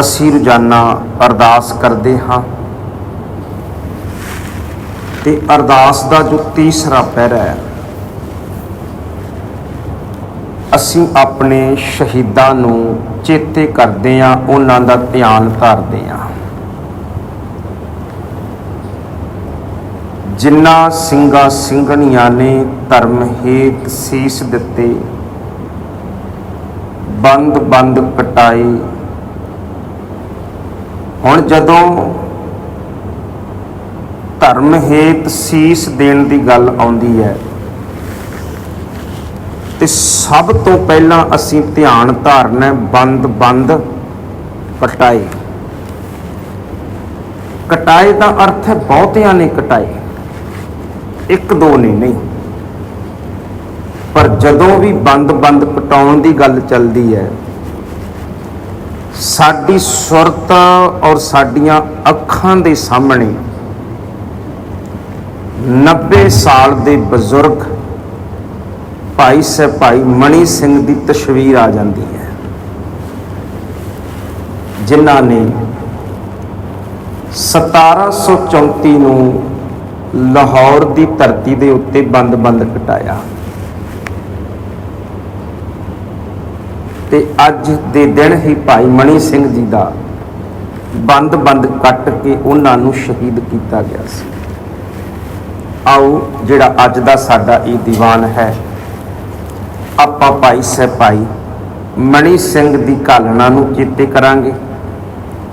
ਅਸੀਂ ਰੋਜ਼ਾਨਾ ਅਰਦਾਸ ਕਰਦੇ ਹਾਂ। ਤੇ ਅਰਦਾਸ ਦਾ ਜੋ ਤੀਸਰਾ ਪੈਰ ਹੈ, ਅਸੀਂ ਆਪਣੇ ਸ਼ਹੀਦਾਂ ਨੂੰ ਚੇਤੇ ਕਰਦੇ ਹਾਂ, ਉਹਨਾਂ ਦਾ ਧਿਆਨ ਧਰਦੇ ਹਾਂ। ਜਿਨ੍ਹਾਂ ਸਿੰਘਾਂ ਸਿੰਘਣੀਆਂ ਨੇ ਧਰਮ ਹੇਤ ਸੀਸ ਦਿੱਤੇ ਬੰਦ ਬੰਦ ਕਟਾਈ ਹੁਣ ਜਦੋਂ ਧਰਮ ਹੇਤ ਸੀਸ ਦੇਣ ਦੀ ਗੱਲ ਆਉਂਦੀ ਹੈ, ਤੇ ਸਭ ਤੋਂ ਪਹਿਲਾਂ ਅਸੀਂ ਧਿਆਨ ਧਾਰਨਾ ਬੰਦ ਬੰਦ ਕਟਾਏ ਕਟਾਏ ਦਾ ਅਰਥ ਹੈ ਬਹੁਤਿਆਂ ਨੇ ਕਟਾਏ ਇੱਕ ਦੋ ਨੇ ਨਹੀਂ। ਪਰ ਜਦੋਂ ਵੀ ਬੰਦ ਬੰਦ ਕਟਾਉਣ ਦੀ ਗੱਲ ਚੱਲਦੀ ਹੈ ਸਾਡੀ ਸੁਰਤ ਔਰ ਸਾਡੀਆਂ ਅੱਖਾਂ ਦੇ ਸਾਹਮਣੇ 90 ਸਾਲ ਦੇ ਬਜ਼ੁਰਗ ਭਾਈ ਸਾਹਿਬ ਭਾਈ ਮਣੀ ਸਿੰਘ ਦੀ ਤਸਵੀਰ ਆ ਜਾਂਦੀ ਹੈ। ਜਿਨ੍ਹਾਂ ਨੇ 1734 ਨੂੰ ਲਾਹੌਰ ਦੀ ਧਰਤੀ ਦੇ ਉੱਤੇ ਬੰਦ-ਬੰਦ ਕਟਾਇਆ। ਤੇ ਅੱਜ ਦੇ ਦਿਨ ਹੀ ਭਾਈ ਮਣੀ ਸਿੰਘ ਜੀ ਦਾ ਬੰਦ-ਬੰਦ ਕੱਟ ਕੇ ਉਹਨਾਂ ਨੂੰ ਸ਼ਹੀਦ ਕੀਤਾ ਗਿਆ ਸੀ। ਆਓ ਜਿਹੜਾ ਅੱਜ ਦਾ ਸਾਡਾ ਇਹ ਦੀਵਾਨ ਹੈ, ਆਪਾਂ ਭਾਈ ਸਾਹਿਬ ਭਾਈ ਮਣੀ ਸਿੰਘ ਦੀ ਘਾਲਣਾ ਨੂੰ ਚੇਤੇ ਕਰਾਂਗੇ।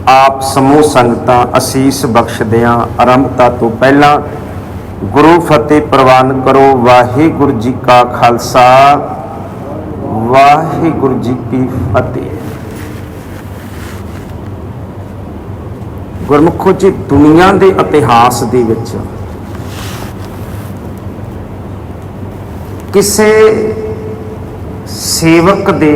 ਆਪ ਸਮੂਹ ਸੰਗਤਾਂ ਅਸੀਸ ਬਖਸ਼ਦਿਆਂ ਆਰੰਭਤਾ ਤੋਂ ਪਹਿਲਾਂ ਗੁਰੂ ਫਤਿਹ ਪ੍ਰਵਾਨ ਕਰੋ। ਵਾਹਿਗੁਰੂ ਜੀ ਕਾ ਖਾਲਸਾ। ਵਾਹਿਗੁਰੂ ਜੀ ਕੀ ਫਤਿਹ। ਗੁਰਮੁਖੋ ਜੀ, ਦੁਨੀਆ ਦੇ ਇਤਿਹਾਸ ਦੇ ਵਿੱਚ ਕਿਸੇ ਸੇਵਕ ਦੇ,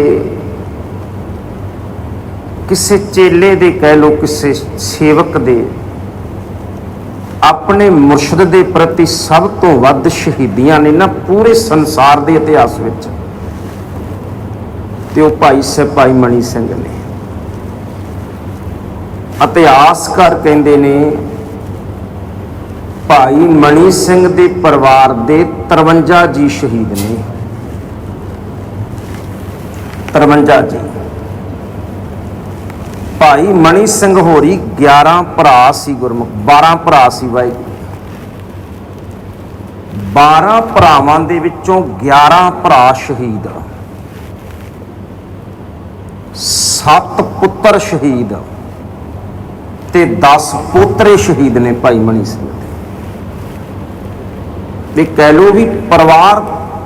ਕਿਸੇ ਚੇਲੇ ਦੇ ਕਹਿ ਲੋ ਕਿਸੇ ਸੇਵਕ ਦੇ ਆਪਣੇ ਮੁਰਸ਼ਿਦ ਦੇ ਪ੍ਰਤੀ ਸਭ ਤੋਂ ਵੱਧ ਸ਼ਹੀਦੀਆਂ ਨੇ ਨਾ ਪੂਰੇ ਸੰਸਾਰ ਦੇ ਇਤਿਹਾਸ ਵਿੱਚ। ਤੇ ਉਹ ਭਾਈ ਸਾਹਿਬ ਭਾਈ ਮਣੀ ਸਿੰਘ ਨੇ। ਇਤਿਹਾਸਕਾਰ ਕਹਿੰਦੇ ਨੇ, ਭਾਈ ਮਣੀ ਸਿੰਘ ਦੇ ਪਰਿਵਾਰ ਦੇ 53 ਜੀ ਸ਼ਹੀਦ ਨੇ। 53 ਜੀ। ਭਾਈ ਮਣੀ ਸਿੰਘ ਹੋਰੀ 11 ਭਰਾ ਸੀ ਗੁਰਮੁਖ 12 ਭਰਾ ਸੀ ਬਾਈ 12 ਭਰਾਵਾਂ ਦੇ ਵਿੱਚੋਂ 11 ਭਰਾ ਸ਼ਹੀਦ 7 ਪੁੱਤਰ ਸ਼ਹੀਦ ਤੇ 10 ਪੋਤਰੇ ਸ਼ਹੀਦ ਨੇ ਭਾਈ ਮਣੀ ਸਿੰਘ ਦੇ। ਵੀ ਕਹਿ ਲੋ ਵੀ ਪਰਿਵਾਰ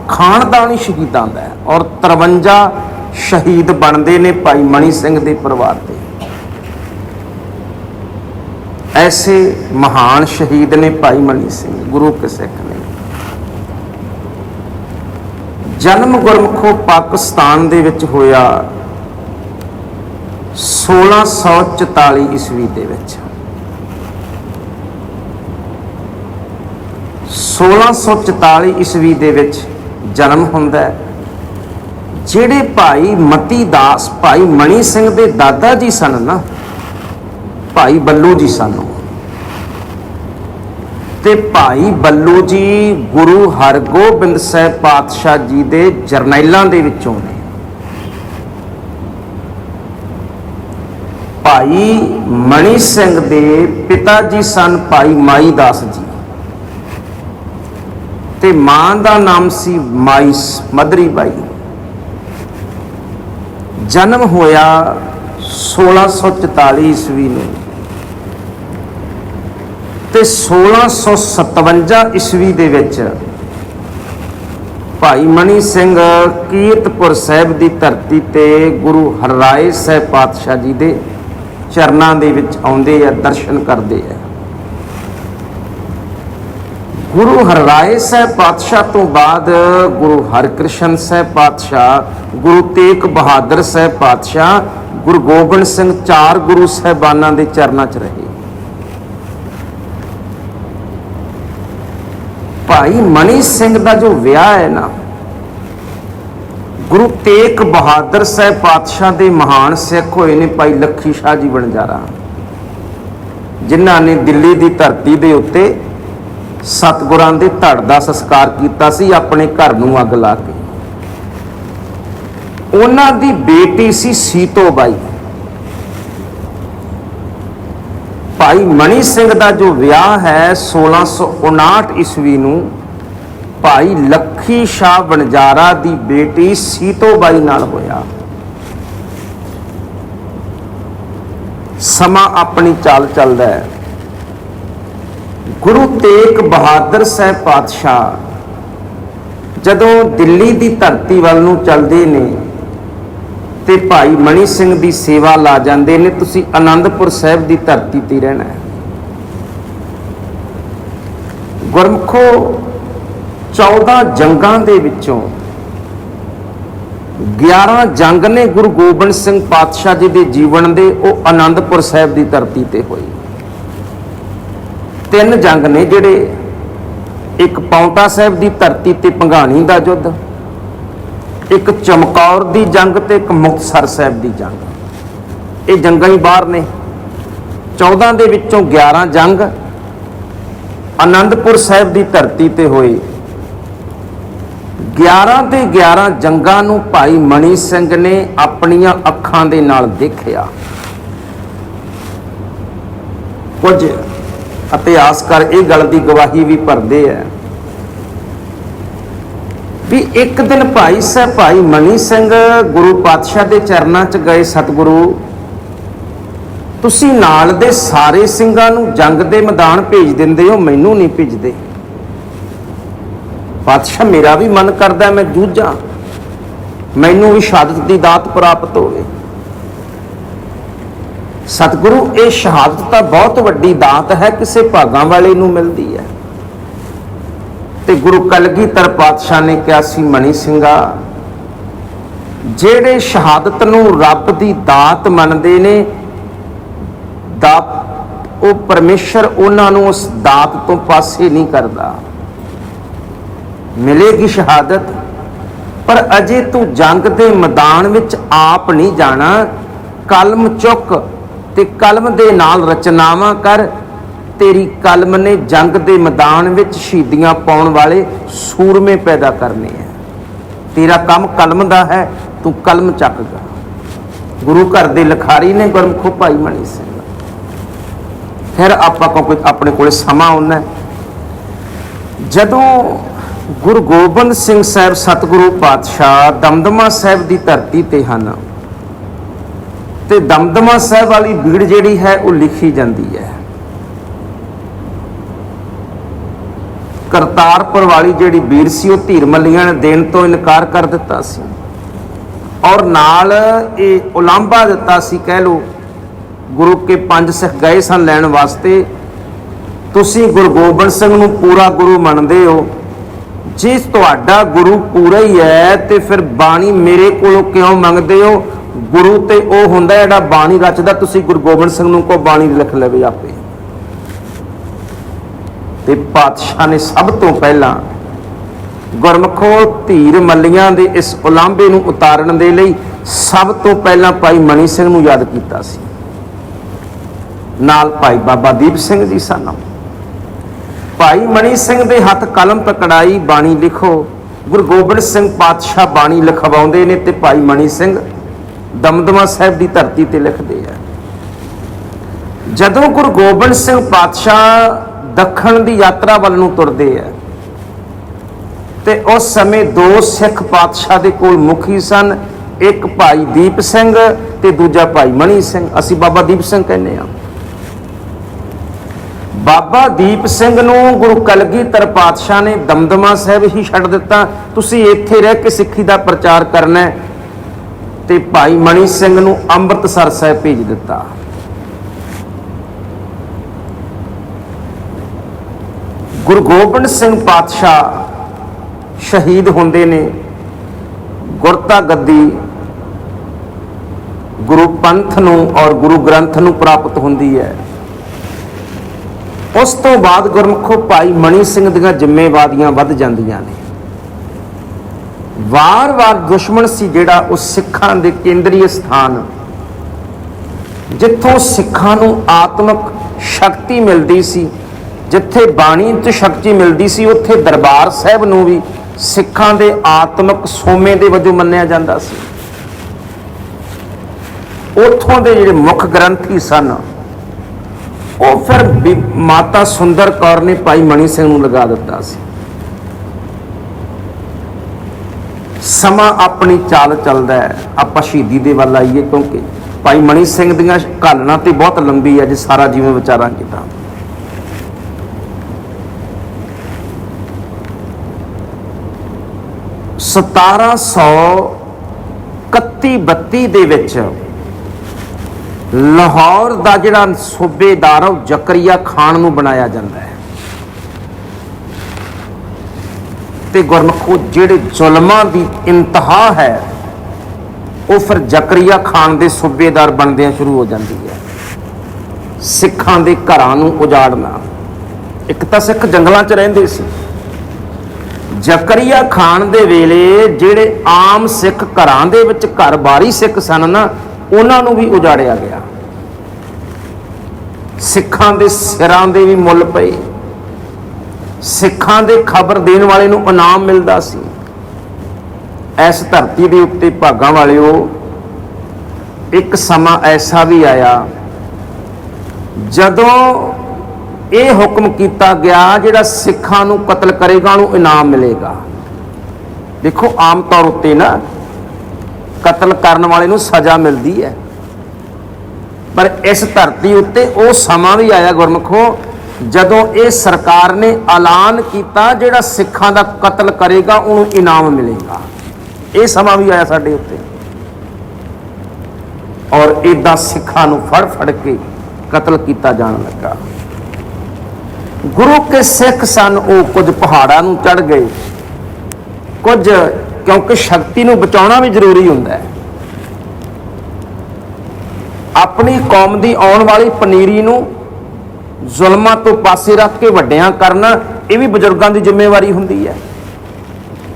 ਖਾਨਦਾਨੀ ਸ਼ਹੀਦਾਂ ਦਾ ਹੈ ਔਰ 53 ਸ਼ਹੀਦ ਬਣਦੇ ਨੇ ਭਾਈ ਮਣੀ ਸਿੰਘ ਦੇ ਪਰਿਵਾਰ ਦੇ। ਐਸੇ ਮਹਾਨ ਸ਼ਹੀਦ ਨੇ ਭਾਈ ਮਣੀ ਸਿੰਘ, ਗੁਰੂ ਕੇ ਸਿੱਖ ਨੇ। ਜਨਮ ਗੁਰਮੁਖੋ ਪਾਕਿਸਤਾਨ ਦੇ ਵਿੱਚ ਹੋਇਆ 1644 ਈਸਵੀ ਦੇ ਵਿੱਚ। 1644 ਈਸਵੀ ਦੇ ਵਿੱਚ ਜਨਮ ਹੁੰਦਾ ਹੈ। ਜਿਹੜੇ ਭਾਈ ਮਤੀ ਦਾਸ, ਭਾਈ ਮਣੀ ਸਿੰਘ ਦੇ ਦਾਦਾ ਜੀ ਸਨ ਨਾ, ਭਾਈ ਬੱਲੂ ਜੀ ਸਨ। ਉਹ। ਤੇ ਭਾਈ ਬੱਲੂ ਜੀ ਗੁਰੂ ਹਰਗੋਬਿੰਦ ਸਾਹਿਬ ਪਾਤਸ਼ਾਹ ਜੀ ਦੇ ਜਰਨੈਲਾਂ ਦੇ ਵਿੱਚੋਂ ਨੇ। ਭਾਈ ਮਣੀ ਸਿੰਘ ਦੇ ਪਿਤਾ ਜੀ ਸਨ ਭਾਈ ਮਾਈ ਦਾਸ ਜੀ। ਤੇ ਮਾਂ ਦਾ ਨਾਮ ਸੀ ਮਾਈ ਮਦਰੀ ਬਾਈ। ਜਨਮ ਹੋਇਆ 1644 ਈਸਵੀ ਨੂੰ। ਤੇ 1657 ਈਸਵੀ ਦੇ ਵਿੱਚ ਭਾਈ ਮਣੀ ਸਿੰਘ ਕੀਰਤਪੁਰ ਸਾਹਿਬ ਦੀ ਧਰਤੀ ਤੇ ਗੁਰੂ ਹਰਰਾਏ ਸਾਹਿਬ ਪਾਤਸ਼ਾਹ ਜੀ ਦੇ ਚਰਨਾਂ ਦੇ ਵਿੱਚ ਆਉਂਦੇ ਆ, ਦਰਸ਼ਨ ਕਰਦੇ ਆ। ਗੁਰੂ ਹਰਰਾਏ ਸਾਹਿਬ ਪਾਤਸ਼ਾਹ ਤੋਂ ਬਾਅਦ ਗੁਰੂ ਹਰਕ੍ਰਿਸ਼ਨ ਸਾਹਿਬ ਪਾਤਸ਼ਾਹ, ਗੁਰੂ ਤੇਗ ਬਹਾਦਰ ਸਾਹਿਬ ਪਾਤਸ਼ਾਹ, ਗੁਰੂ ਗੋਬਿੰਦ ਸਿੰਘ ਚਾਰ ਗੁਰੂ ਸਾਹਿਬਾਨਾਂ ਦੇ ਚਰਨਾਂ 'ਚ ਰਹੇ। ਭਾਈ ਮਨੀ ਸਿੰਘ ਦਾ ਜੋ ਵਿਆਹ ਹੈ ਨਾ ਗੁਰੂ ਤੇਗ ਬਹਾਦਰ ਸਾਹਿਬ ਪਾਤਸ਼ਾਹ ਦੇ ਮਹਾਨ ਸਿੱਖ ਹੋਏ ਨੇ ਭਾਈ ਲੱਖੀ ਸ਼ਾਹ ਜੀ ਬਣਜਾਰਾ ਜਿਨ੍ਹਾਂ ਨੇ ਦਿੱਲੀ ਦੀ ਧਰਤੀ ਦੇ ਉੱਤੇ ਸਤਗੁਰਾਂ ਦੇ ਧੜ ਦਾ ਸੰਸਕਾਰ ਕੀਤਾ ਸੀ, ਆਪਣੇ ਘਰ ਨੂੰ ਅੱਗ ਲਾ ਕੇ। ਉਹਨਾਂ ਦੀ ਬੇਟੀ ਸੀ ਸੀਤੋ ਬਾਈ। ਭਾਈ ਮਣੀ ਸਿੰਘ ਦਾ ਜੋ ਵਿਆਹ ਹੈ 1659 ਈਸਵੀ ਨੂੰ ਭਾਈ ਲੱਖੀ ਸ਼ਾਹ ਬਣਜਾਰਾ ਦੀ ਬੇਟੀ ਸੀਤੋ ਬਾਈ ਨਾਲ ਹੋਇਆ। ਸਮਾਂ ਆਪਣੀ ਚਾਲ ਚੱਲਦਾ ਹੈ। ਗੁਰੂ ਤੇਗ ਬਹਾਦਰ ਸਾਹਿਬ ਪਾਤਸ਼ਾਹ ਜਦੋਂ ਦਿੱਲੀ ਦੀ ਧਰਤੀ ਵੱਲ ਨੂੰ ਚੱਲਦੇ ਨੇ ਤੇ ਭਾਈ ਮਣੀ ਸਿੰਘ ਦੀ ਸੇਵਾ ਲਾ ਜਾਂਦੇ ਨੇ, ਤੁਸੀਂ ਆਨੰਦਪੁਰ ਸਾਹਿਬ ਦੀ ਧਰਤੀ ਤੇ ਰਹਿਣਾ ਹੈ। ਗੁਰਮਖੋ 14 ਜੰਗਾਂ ਦੇ ਵਿੱਚੋਂ 11 ਜੰਗ ਨੇ ਗੁਰੂ ਗੋਬਿੰਦ ਸਿੰਘ ਪਾਤਸ਼ਾਹ ਜੀ ਦੇ ਜੀਵਨ ਦੇ, ਉਹ ਆਨੰਦਪੁਰ ਸਾਹਿਬ ਦੀ ਧਰਤੀ ਤੇ ਹੋਈ ਤਿੰਨ ਜੰਗ ਨੇ ਜਿਹੜੇ ਇੱਕ ਪੌਂਟਾ ਸਾਹਿਬ ਦੀ ਧਰਤੀ ਤੇ ਭੰਗਾਣੀ ਦਾ ਯੁੱਧ, ਇੱਕ ਚਮਕੌਰ ਦੀ ਜੰਗ ਤੇ ਇੱਕ ਮੁਕਤਸਰ ਸਾਹਿਬ ਦੀ ਜੰਗ। ਇਹ ਜੰਗਾਂ ਹੀ ਬਾਹਰ ਨੇ। 14 ਦੇ ਵਿੱਚੋਂ 11 ਜੰਗ ਆਨੰਦਪੁਰ ਸਾਹਿਬ ਦੀ ਧਰਤੀ ਤੇ ਹੋਏ। 11 ਤੇ 11 ਜੰਗਾਂ ਨੂੰ ਭਾਈ ਮਣੀ ਸਿੰਘ ਨੇ ਆਪਣੀਆਂ ਅੱਖਾਂ ਦੇ ਨਾਲ ਦੇਖਿਆ। ਕੁਝ ਇਤਿਹਾਸਕਾਰ ਇਹ ਗੱਲ ਦੀ ਗਵਾਹੀ ਵੀ ਭਰਦੇ ਆ ਵੀ ਇੱਕ ਦਿਨ ਭਾਈ ਸਾਹਿਬ ਭਾਈ ਮਣੀ ਸਿੰਘ ਗੁਰੂ ਪਾਤਸ਼ਾਹ ਦੇ ਚਰਨਾਂ 'ਚ ਗਏ ਸਤਿਗੁਰੂ, ਤੁਸੀਂ ਨਾਲ ਦੇ ਸਾਰੇ ਸਿੰਘਾਂ ਨੂੰ ਜੰਗ ਦੇ ਮੈਦਾਨ ਭੇਜ ਦਿੰਦੇ ਹੋ, ਮੈਨੂੰ ਨਹੀਂ ਭੇਜਦੇ। ਪਾਤਸ਼ਾਹ ਮੇਰਾ ਵੀ ਮਨ ਕਰਦਾ ਮੈਂ ਜੂਝਾਂ ਮੈਨੂੰ ਵੀ ਸ਼ਹਾਦਤ ਦੀ ਦਾਤ ਪ੍ਰਾਪਤ ਹੋਵੇ। ਸਤਿਗੁਰੂ, ਇਹ ਸ਼ਹਾਦਤ ਤਾਂ ਬਹੁਤ ਵੱਡੀ ਦਾਤ ਹੈ, ਕਿਸੇ ਭਾਗਾਂ ਵਾਲੇ ਨੂੰ ਮਿਲਦੀ ਹੈ। ਤੇ ਗੁਰੂ ਕਲਗੀਧਰ ਪਾਤਸ਼ਾਹ ਨੇ ਕਿਹਾ ਸੀ ਮਣੀ ਸਿੰਘਾ, ਜਿਹੜੇ ਸ਼ਹਾਦਤ ਨੂੰ ਰੱਬ ਦੀ ਦਾਤ ਮੰਨਦੇ ਨੇ, ਦਾ ਉਹ ਪਰਮੇਸ਼ਰ ਉਹਨਾਂ ਨੂੰ ਉਸ ਦਾਤ ਤੋਂ ਪਾਸੇ ਨਹੀਂ ਕਰਦਾ। ਮਿਲੇਗੀ ਸ਼ਹਾਦਤ। ਪਰ ਅਜੇ ਤੂੰ ਜੰਗ ਦੇ ਮੈਦਾਨ ਵਿੱਚ ਆਪ ਨਹੀਂ ਜਾਣਾ। ਕਲਮ ਚੁੱਕ ਤੇ ਕਲਮ ਦੇ ਨਾਲ ਰਚਨਾਵਾਂ ਕਰ। ਤੇਰੀ ਕਲਮ ਨੇ ਜੰਗ ਦੇ ਮੈਦਾਨ ਵਿੱਚ ਸ਼ਹੀਦੀਆਂ ਪਾਉਣ ਵਾਲੇ ਸੂਰਮੇ ਪੈਦਾ ਕਰਨੇ ਆ। ਤੇਰਾ ਕੰਮ ਕਲਮ ਦਾ ਹੈ, ਤੂੰ ਕਲਮ ਚੱਕਗਾ ਗੁਰੂ ਘਰ ਦੇ ਲਖਾਰੀ ਨੇ ਗੁਰਮੁਖੋ ਭਾਈ ਮਣੀ ਸਿੰਘ। ਫਿਰ ਆਪਾਂ ਕੋ ਕੋਈ ਆਪਣੇ ਕੋਲੇ ਸਮਾਂ ਆਉਣਾ ਜਦੋਂ ਗੁਰੂ ਗੋਬਿੰਦ ਸਿੰਘ ਸਾਹਿਬ ਸਤਿਗੁਰੂ ਪਾਤਸ਼ਾਹ ਦਮਦਮਾ ਸਾਹਿਬ ਦੀ ਧਰਤੀ ਤੇ ਹਨ। ਤੇ ਦਮਦਮਾ ਸਾਹਿਬ ਵਾਲੀ ਬੀੜ ਜਿਹੜੀ ਹੈ, ਉਹ ਲਿਖੀ ਜਾਂਦੀ ਹੈ। ਕਰਤਾਰਪੁਰ ਵਾਲੀ ਜਿਹੜੀ ਬੀੜ ਸੀ, ਉਹ ਧੀਰ ਮੱਲੀਆਂ ਨੇ ਦੇਣ ਤੋਂ ਇਨਕਾਰ ਕਰ ਦਿੱਤਾ ਸੀ। ਔਰ ਨਾਲ ਇਹ ਉਲਾਂਭਾ ਦਿੱਤਾ ਸੀ, ਕਹਿ ਲੋ ਗੁਰੂ ਕੇ ਪੰਜ ਸਿੱਖ ਗਏ ਸਨ ਲੈਣ ਵਾਸਤੇ, ਤੁਸੀਂ ਗੁਰੂ ਗੋਬਿੰਦ ਸਿੰਘ ਨੂੰ ਪੂਰਾ ਗੁਰੂ ਮੰਨਦੇ ਹੋ। ਜੇ ਤੁਹਾਡਾ ਗੁਰੂ ਪੂਰਾ ਹੀ ਹੈ ਤੇ ਫਿਰ ਬਾਣੀ ਮੇਰੇ ਕੋਲੋਂ ਕਿਉਂ ਮੰਗਦੇ ਹੋ? ਗੁਰੂ ਤੇ ਉਹ ਹੁੰਦਾ ਜਿਹੜਾ ਬਾਣੀ ਰਚਦਾ, ਤੁਸੀਂ ਗੁਰੂ ਗੋਬਿੰਦ ਸਿੰਘ ਨੂੰ ਕੋ ਬਾਣੀ ਲਿਖ ਲਵੇ ਆਪੇ। ਤੇ ਪਾਤਸ਼ਾਹ ਨੇ ਸਭ ਤੋਂ ਪਹਿਲਾਂ ਗੁਰਮਖੋ ਧੀਰ ਮੱਲੀਆਂ ਦੇ ਇਸ ਉਲਾਂਭੇ ਨੂੰ ਉਤਾਰਨ ਦੇ ਲਈ ਸਭ ਤੋਂ ਪਹਿਲਾਂ ਭਾਈ ਮਣੀ ਸਿੰਘ ਨੂੰ ਯਾਦ ਕੀਤਾ ਸੀ। ਨਾਲ ਭਾਈ ਬਾਬਾ ਦੀਪ ਸਿੰਘ ਜੀ ਸਨ। ਭਾਈ ਮਣੀ ਸਿੰਘ ਦੇ ਹੱਥ ਕਲਮ ਪਕੜਾਈ, ਬਾਣੀ ਲਿਖੋ। ਗੁਰੂ ਗੋਬਿੰਦ ਸਿੰਘ ਪਾਤਸ਼ਾਹ ਬਾਣੀ ਲਿਖਵਾਉਂਦੇ ਨੇ ਤੇ ਭਾਈ ਮਣੀ ਸਿੰਘ ਦਮਦਮਾ ਸਾਹਿਬ ਦੀ ਧਰਤੀ ਤੇ ਲਿਖਦੇ ਆ। ਜਦੋਂ ਗੁਰੂ ਗੋਬਿੰਦ ਸਿੰਘ ਪਾਤਸ਼ਾਹ ਦੱਖਣ ਦੀ ਯਾਤਰਾ ਵੱਲ ਨੂੰ ਤੁਰਦੇ ਆ, ਤੇ ਉਸ ਸਮੇਂ ਦੋ ਸਿੱਖ ਪਾਤਸ਼ਾਹ ਦੇ ਕੋਲ ਮੁਖੀ ਸਨ, ਇੱਕ ਭਾਈ ਦੀਪ ਸਿੰਘ ਤੇ ਦੂਜਾ ਭਾਈ ਮਣੀ ਸਿੰਘ। ਅਸੀਂ ਬਾਬਾ ਦੀਪ ਸਿੰਘ ਕਹਿੰਦੇ ਆ ਬਾਬਾ ਦੀਪ ਸਿੰਘ ਨੂੰ ਗੁਰੂ ਕਲਗੀਧਰ ਪਾਤਸ਼ਾਹ ਨੇ ਦਮਦਮਾ ਸਾਹਿਬ ਹੀ ਛੱਡ ਦਿੱਤਾ। ਤੁਸੀਂ ਇੱਥੇ ਰਹਿ ਕੇ ਸਿੱਖੀ ਦਾ ਪ੍ਰਚਾਰ ਕਰਨਾ ਹੈ। ਤੇ ਭਾਈ ਮਣੀ ਸਿੰਘ ਨੂੰ ਅੰਮ੍ਰਿਤਸਰ ਸਾਹਿਬ ਭੇਜ ਦਿੱਤਾ। ਗੁਰੂ ਗੋਬਿੰਦ ਸਿੰਘ ਪਾਤਸ਼ਾਹ ਸ਼ਹੀਦ ਹੁੰਦੇ ਨੇ। ਗੁਰਤਾ ਗੱਦੀ ਗੁਰੂ ਪੰਥ ਨੂੰ ਔਰ ਗੁਰੂ ਗ੍ਰੰਥ ਨੂੰ ਪ੍ਰਾਪਤ ਹੁੰਦੀ ਹੈ। ਉਸ ਤੋਂ ਬਾਅਦ ਗੁਰਮੁਖੋ ਭਾਈ ਮਣੀ ਸਿੰਘ ਦੀਆਂ ਜ਼ਿੰਮੇਵਾਰੀਆਂ ਵੱਧ ਜਾਂਦੀਆਂ ਨੇ। ਵਾਰ-ਵਾਰ ਦੁਸ਼ਮਣ ਸੀ ਜਿਹੜਾ ਉਹ ਸਿੱਖਾਂ ਦੇ ਕੇਂਦਰੀ ਸਥਾਨ, ਜਿੱਥੋਂ ਸਿੱਖਾਂ ਨੂੰ ਆਤਮਿਕ ਸ਼ਕਤੀ ਮਿਲਦੀ ਸੀ, ਜਿੱਥੇ ਬਾਣੀ 'ਚ ਸ਼ਕਤੀ ਮਿਲਦੀ ਸੀ, ਉੱਥੇ ਦਰਬਾਰ ਸਾਹਿਬ ਨੂੰ ਵੀ ਸਿੱਖਾਂ ਦੇ ਆਤਮਿਕ ਸੋਮੇ ਦੇ ਵਜੋਂ ਮੰਨਿਆ ਜਾਂਦਾ ਸੀ। ਉੱਥੋਂ ਦੇ ਜਿਹੜੇ ਮੁੱਖ ਗ੍ਰੰਥੀ ਸਨ ਉਹ ਫਿਰ ਬੀ- ਮਾਤਾ ਸੁੰਦਰ ਕੌਰ ਨੇ ਭਾਈ ਮਣੀ ਸਿੰਘ ਨੂੰ ਲਗਾ ਦਿੱਤਾ ਸੀ। ਸਮਾਂ ਆਪਣੀ ਚਾਲ ਚੱਲਦਾ ਹੈ। ਆਪਾਂ ਸ਼ਹੀਦੀ ਦੇ ਵੱਲ ਆਈਏ ਕਿਉਂਕਿ ਭਾਈ ਮਣੀ ਸਿੰਘ ਦੀਆਂ ਘਾਲਣਾ ਤੇ ਬਹੁਤ ਲੰਬੀ ਹੈ ਜੇ ਸਾਰਾ ਜੀਵਨ ਵਿਚਾਰਾਂਗੇ ਤਾਂ ਸਤਾਰਾਂ ਸੌ 31 32 ਦੇ ਵਿੱਚ ਲਾਹੌਰ ਦਾ ਜਿਹੜਾ ਸੂਬੇਦਾਰ ਆ, ਉਹ ਜ਼ਕਰੀਆ ਖਾਨ ਨੂੰ ਬਣਾਇਆ ਜਾਂਦਾ ਹੈ। ਤੇ ਗੁਰਮਖੋ ਜਿਹੜੇ ਜ਼ੁਲਮਾਂ ਦੀ ਇੰਤਹਾ ਹੈ, ਉਹ ਫਿਰ ਜ਼ਕਰੀਆ ਖਾਨ ਦੇ ਸੂਬੇਦਾਰ ਬਣਦਿਆਂ ਸ਼ੁਰੂ ਹੋ ਜਾਂਦੀ ਹੈ। ਸਿੱਖਾਂ ਦੇ ਘਰਾਂ ਨੂੰ ਉਜਾੜਨਾ। ਇੱਕ ਤਾਂ ਸਿੱਖ ਜੰਗਲਾਂ 'ਚ ਰਹਿੰਦੇ ਸੀ। ਜ਼ਕਰੀਆ ਖਾਨ ਦੇ ਵੇਲੇ ਜਿਹੜੇ ਆਮ ਸਿੱਖ ਘਰਾਂ ਦੇ ਵਿੱਚ ਘਰ-ਬਾਰੀ ਸਿੱਖ ਸਨ ਨਾ ਉਹਨਾਂ ਨੂੰ ਵੀ ਉਜਾੜਿਆ ਗਿਆ। ਸਿੱਖਾਂ ਦੇ ਸਿਰਾਂ ਦੇ ਵੀ ਮੁੱਲ ਪਏ। ਸਿੱਖਾਂ ਦੇ ਖਬਰ ਦੇਣ ਵਾਲੇ ਨੂੰ ਇਨਾਮ ਮਿਲਦਾ ਸੀ। ਇਸ ਧਰਤੀ ਦੇ ਉੱਤੇ ਭਾਗਾਂ ਵਾਲਿਓ, ਇੱਕ ਸਮਾਂ ਐਸਾ ਵੀ ਆਇਆ ਜਦੋਂ ਇਹ ਹੁਕਮ ਕੀਤਾ ਗਿਆ ਜਿਹੜਾ ਸਿੱਖਾਂ ਨੂੰ ਕਤਲ ਕਰੇਗਾ, ਉਹਨੂੰ ਇਨਾਮ ਮਿਲੇਗਾ। ਦੇਖੋ, ਆਮ ਤੌਰ ਉੱਤੇ ਨਾ ਕਤਲ ਕਰਨ ਵਾਲੇ ਨੂੰ ਸਜ਼ਾ ਮਿਲਦੀ ਹੈ। ਪਰ ਇਸ ਧਰਤੀ ਉੱਤੇ ਉਹ ਸਮਾਂ ਵੀ ਆਇਆ ਗੁਰਮਖੋ, ਜਦੋਂ ਇਹ ਸਰਕਾਰ ਨੇ ਐਲਾਨ ਕੀਤਾ ਜਿਹੜਾ ਸਿੱਖਾਂ ਦਾ ਕਤਲ ਕਰੇਗਾ, ਉਹਨੂੰ ਇਨਾਮ ਮਿਲੇਗਾ। ਇਹ ਸਮਾਂ ਵੀ ਆਇਆ ਸਾਡੇ ਉੱਤੇ। ਔਰ ਇਦਾਂ ਸਿੱਖਾਂ ਨੂੰ ਫੜ ਫੜ ਕੇ ਕਤਲ ਕੀਤਾ ਜਾਣ ਲੱਗਾ। ਗੁਰੂ ਕੇ ਸਿੱਖ ਸਨ, ਉਹ ਕੁਝ ਪਹਾੜਾਂ ਨੂੰ ਚੜ ਗਏ। ਕੁਝ ਕਿਉਂਕਿ ਸ਼ਕਤੀ ਨੂੰ ਬਚਾਉਣਾ ਵੀ ਜ਼ਰੂਰੀ ਹੁੰਦਾ ਹੈ। ਆਪਣੀ ਕੌਮ ਦੀ ਆਉਣ ਵਾਲੀ ਪਨੀਰੀ ਨੂੰ ਜ਼ੁਲਮਾਂ ਤੋਂ ਪਾਸੇ ਰੱਖ ਕੇ ਵੱਡਿਆਂ ਕਰਨਾ, ਇਹ ਵੀ ਬਜ਼ੁਰਗਾਂ ਦੀ ਜ਼ਿੰਮੇਵਾਰੀ ਹੁੰਦੀ ਹੈ।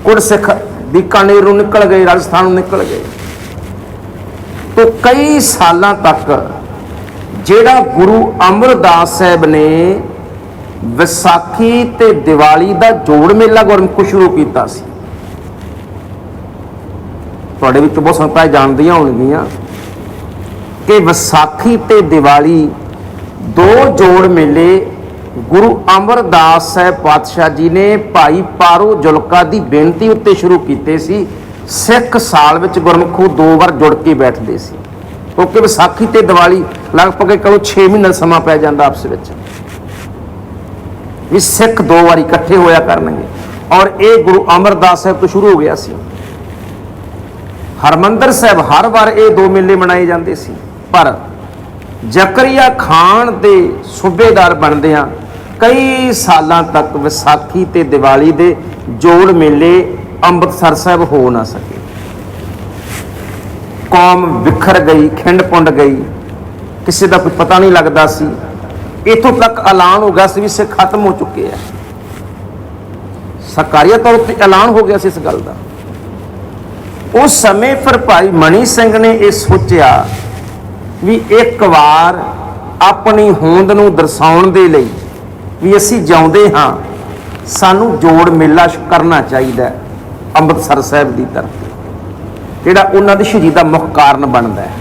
ਕੁੜ ਸਿੱਖ ਬੀਕਾਨੇਰ ਨੂੰ ਨਿਕਲ ਗਏ, ਰਾਜਸਥਾਨ ਨੂੰ ਨਿਕਲ ਗਏ। ਤੋਂ ਕਈ ਸਾਲਾਂ ਤੱਕ ਜਿਹੜਾ ਗੁਰੂ ਅਮਰਦਾਸ ਸਾਹਿਬ ਨੇ ਵਿਸਾਖੀ ਤੇ ਦੀਵਾਲੀ ਦਾ ਜੋੜ ਮੇਲਾ ਗੁਰਮੁਖ ਸ਼ੁਰੂ ਕੀਤਾ ਸੀ। ਤੁਹਾਡੇ ਵਿੱਚ ਬਹੁਤ ਸੰਗਤਾਂ ਜਾਣਦੀਆਂ ਹੋਣਗੀਆਂ ਕਿ ਵਿਸਾਖੀ ਤੇ ਦੀਵਾਲੀ ਦੋ ਜੋੜ ਮੇਲੇ ਗੁਰੂ ਅਮਰਦਾਸ ਸਾਹਿਬ ਪਾਤਸ਼ਾਹ ਜੀ ਨੇ ਭਾਈ ਪਾਰੋ ਜੁਲਕਾ ਦੀ ਬੇਨਤੀ ਉੱਤੇ ਸ਼ੁਰੂ ਕੀਤੇ ਸੀ। ਸਿੱਖ ਸਾਲ ਵਿੱਚ ਗੁਰਮੁਖੋ ਦੋ ਵਾਰ ਜੁੜ ਕੇ ਬੈਠਦੇ ਸੀ। ਕਿਉਂਕਿ ਵਿਸਾਖੀ ਤੇ ਦੀਵਾਲੀ ਲਗਭਗ ਕਹੋ 6 ਮਹੀਨੇ ਦਾ ਸਮਾਂ ਪੈ ਜਾਂਦਾ ਆਪਸ ਵਿੱਚ। ਵੀ ਸਿੱਖ ਦੋ ਵਾਰੀ ਇਕੱਠੇ ਹੋਇਆ ਕਰਨਗੇ। ਔਰ ਇਹ ਗੁਰੂ ਅਮਰਦਾਸ ਸਾਹਿਬ ਤੋਂ ਸ਼ੁਰੂ ਹੋ ਗਿਆ ਸੀ। ਹਰਮੰਦਰ ਸਾਹਿਬ ਹਰ ਵਾਰ ਇਹ ਦੋ ਮੇਲੇ ਮਨਾਏ ਜਾਂਦੇ ਸੀ। ਪਰ ਜ਼ਕਰੀਆ ਖਾਨ ਦੇ ਸੂਬੇਦਾਰ ਬਣਦਿਆਂ ਕਈ ਸਾਲਾਂ ਤੱਕ ਵਿਸਾਖੀ ਤੇ ਦੀਵਾਲੀ ਦੇ ਜੋੜ ਮੇਲੇ ਅੰਮ੍ਰਿਤਸਰ ਸਾਹਿਬ ਹੋ ਨਾ ਸਕੇ। ਕੌਮ ਵਿਖਰ ਗਈ, ਖਿੰਡ ਪੁੰਡ ਗਈ। ਕਿਸੇ ਦਾ ਕੋਈ ਪਤਾ ਨਹੀਂ ਲੱਗਦਾ ਸੀ। ਇਥੋਂ ਤੱਕ ਐਲਾਨ ਹੋ ਗਿਆ ਸੀ ਵੀ ਸਿੱਖ ਖਤਮ ਹੋ ਚੁੱਕੇ ਆ। ਸਰਕਾਰੀ ਤੌਰ ਤੇ ਐਲਾਨ ਹੋ ਗਿਆ ਸੀ ਇਸ ਗੱਲ ਦਾ। ਉਸ ਸਮੇਂ ਫਿਰ ਭਾਈ ਮਣੀ ਸਿੰਘ ਨੇ ਇਹ ਸੋਚਿਆ ਵੀ ਇੱਕ ਵਾਰ ਆਪਣੀ ਹੋਂਦ ਨੂੰ ਦਰਸਾਉਣ ਦੇ ਲਈ ਵੀ ਅਸੀਂ ਜਿਉਂਦੇ ਹਾਂ, ਸਾਨੂੰ ਜੋੜ ਮੇਲਾ ਕਰਨਾ ਚਾਹੀਦਾ ਅੰਮ੍ਰਿਤਸਰ ਸਾਹਿਬ ਦੀ ਧਰਤੀ ਜਿਹੜਾ ਉਹਨਾਂ ਦੀ ਸ਼ਹੀਦੀ ਦਾ ਮੁੱਖ ਕਾਰਨ ਬਣਦਾ ਹੈ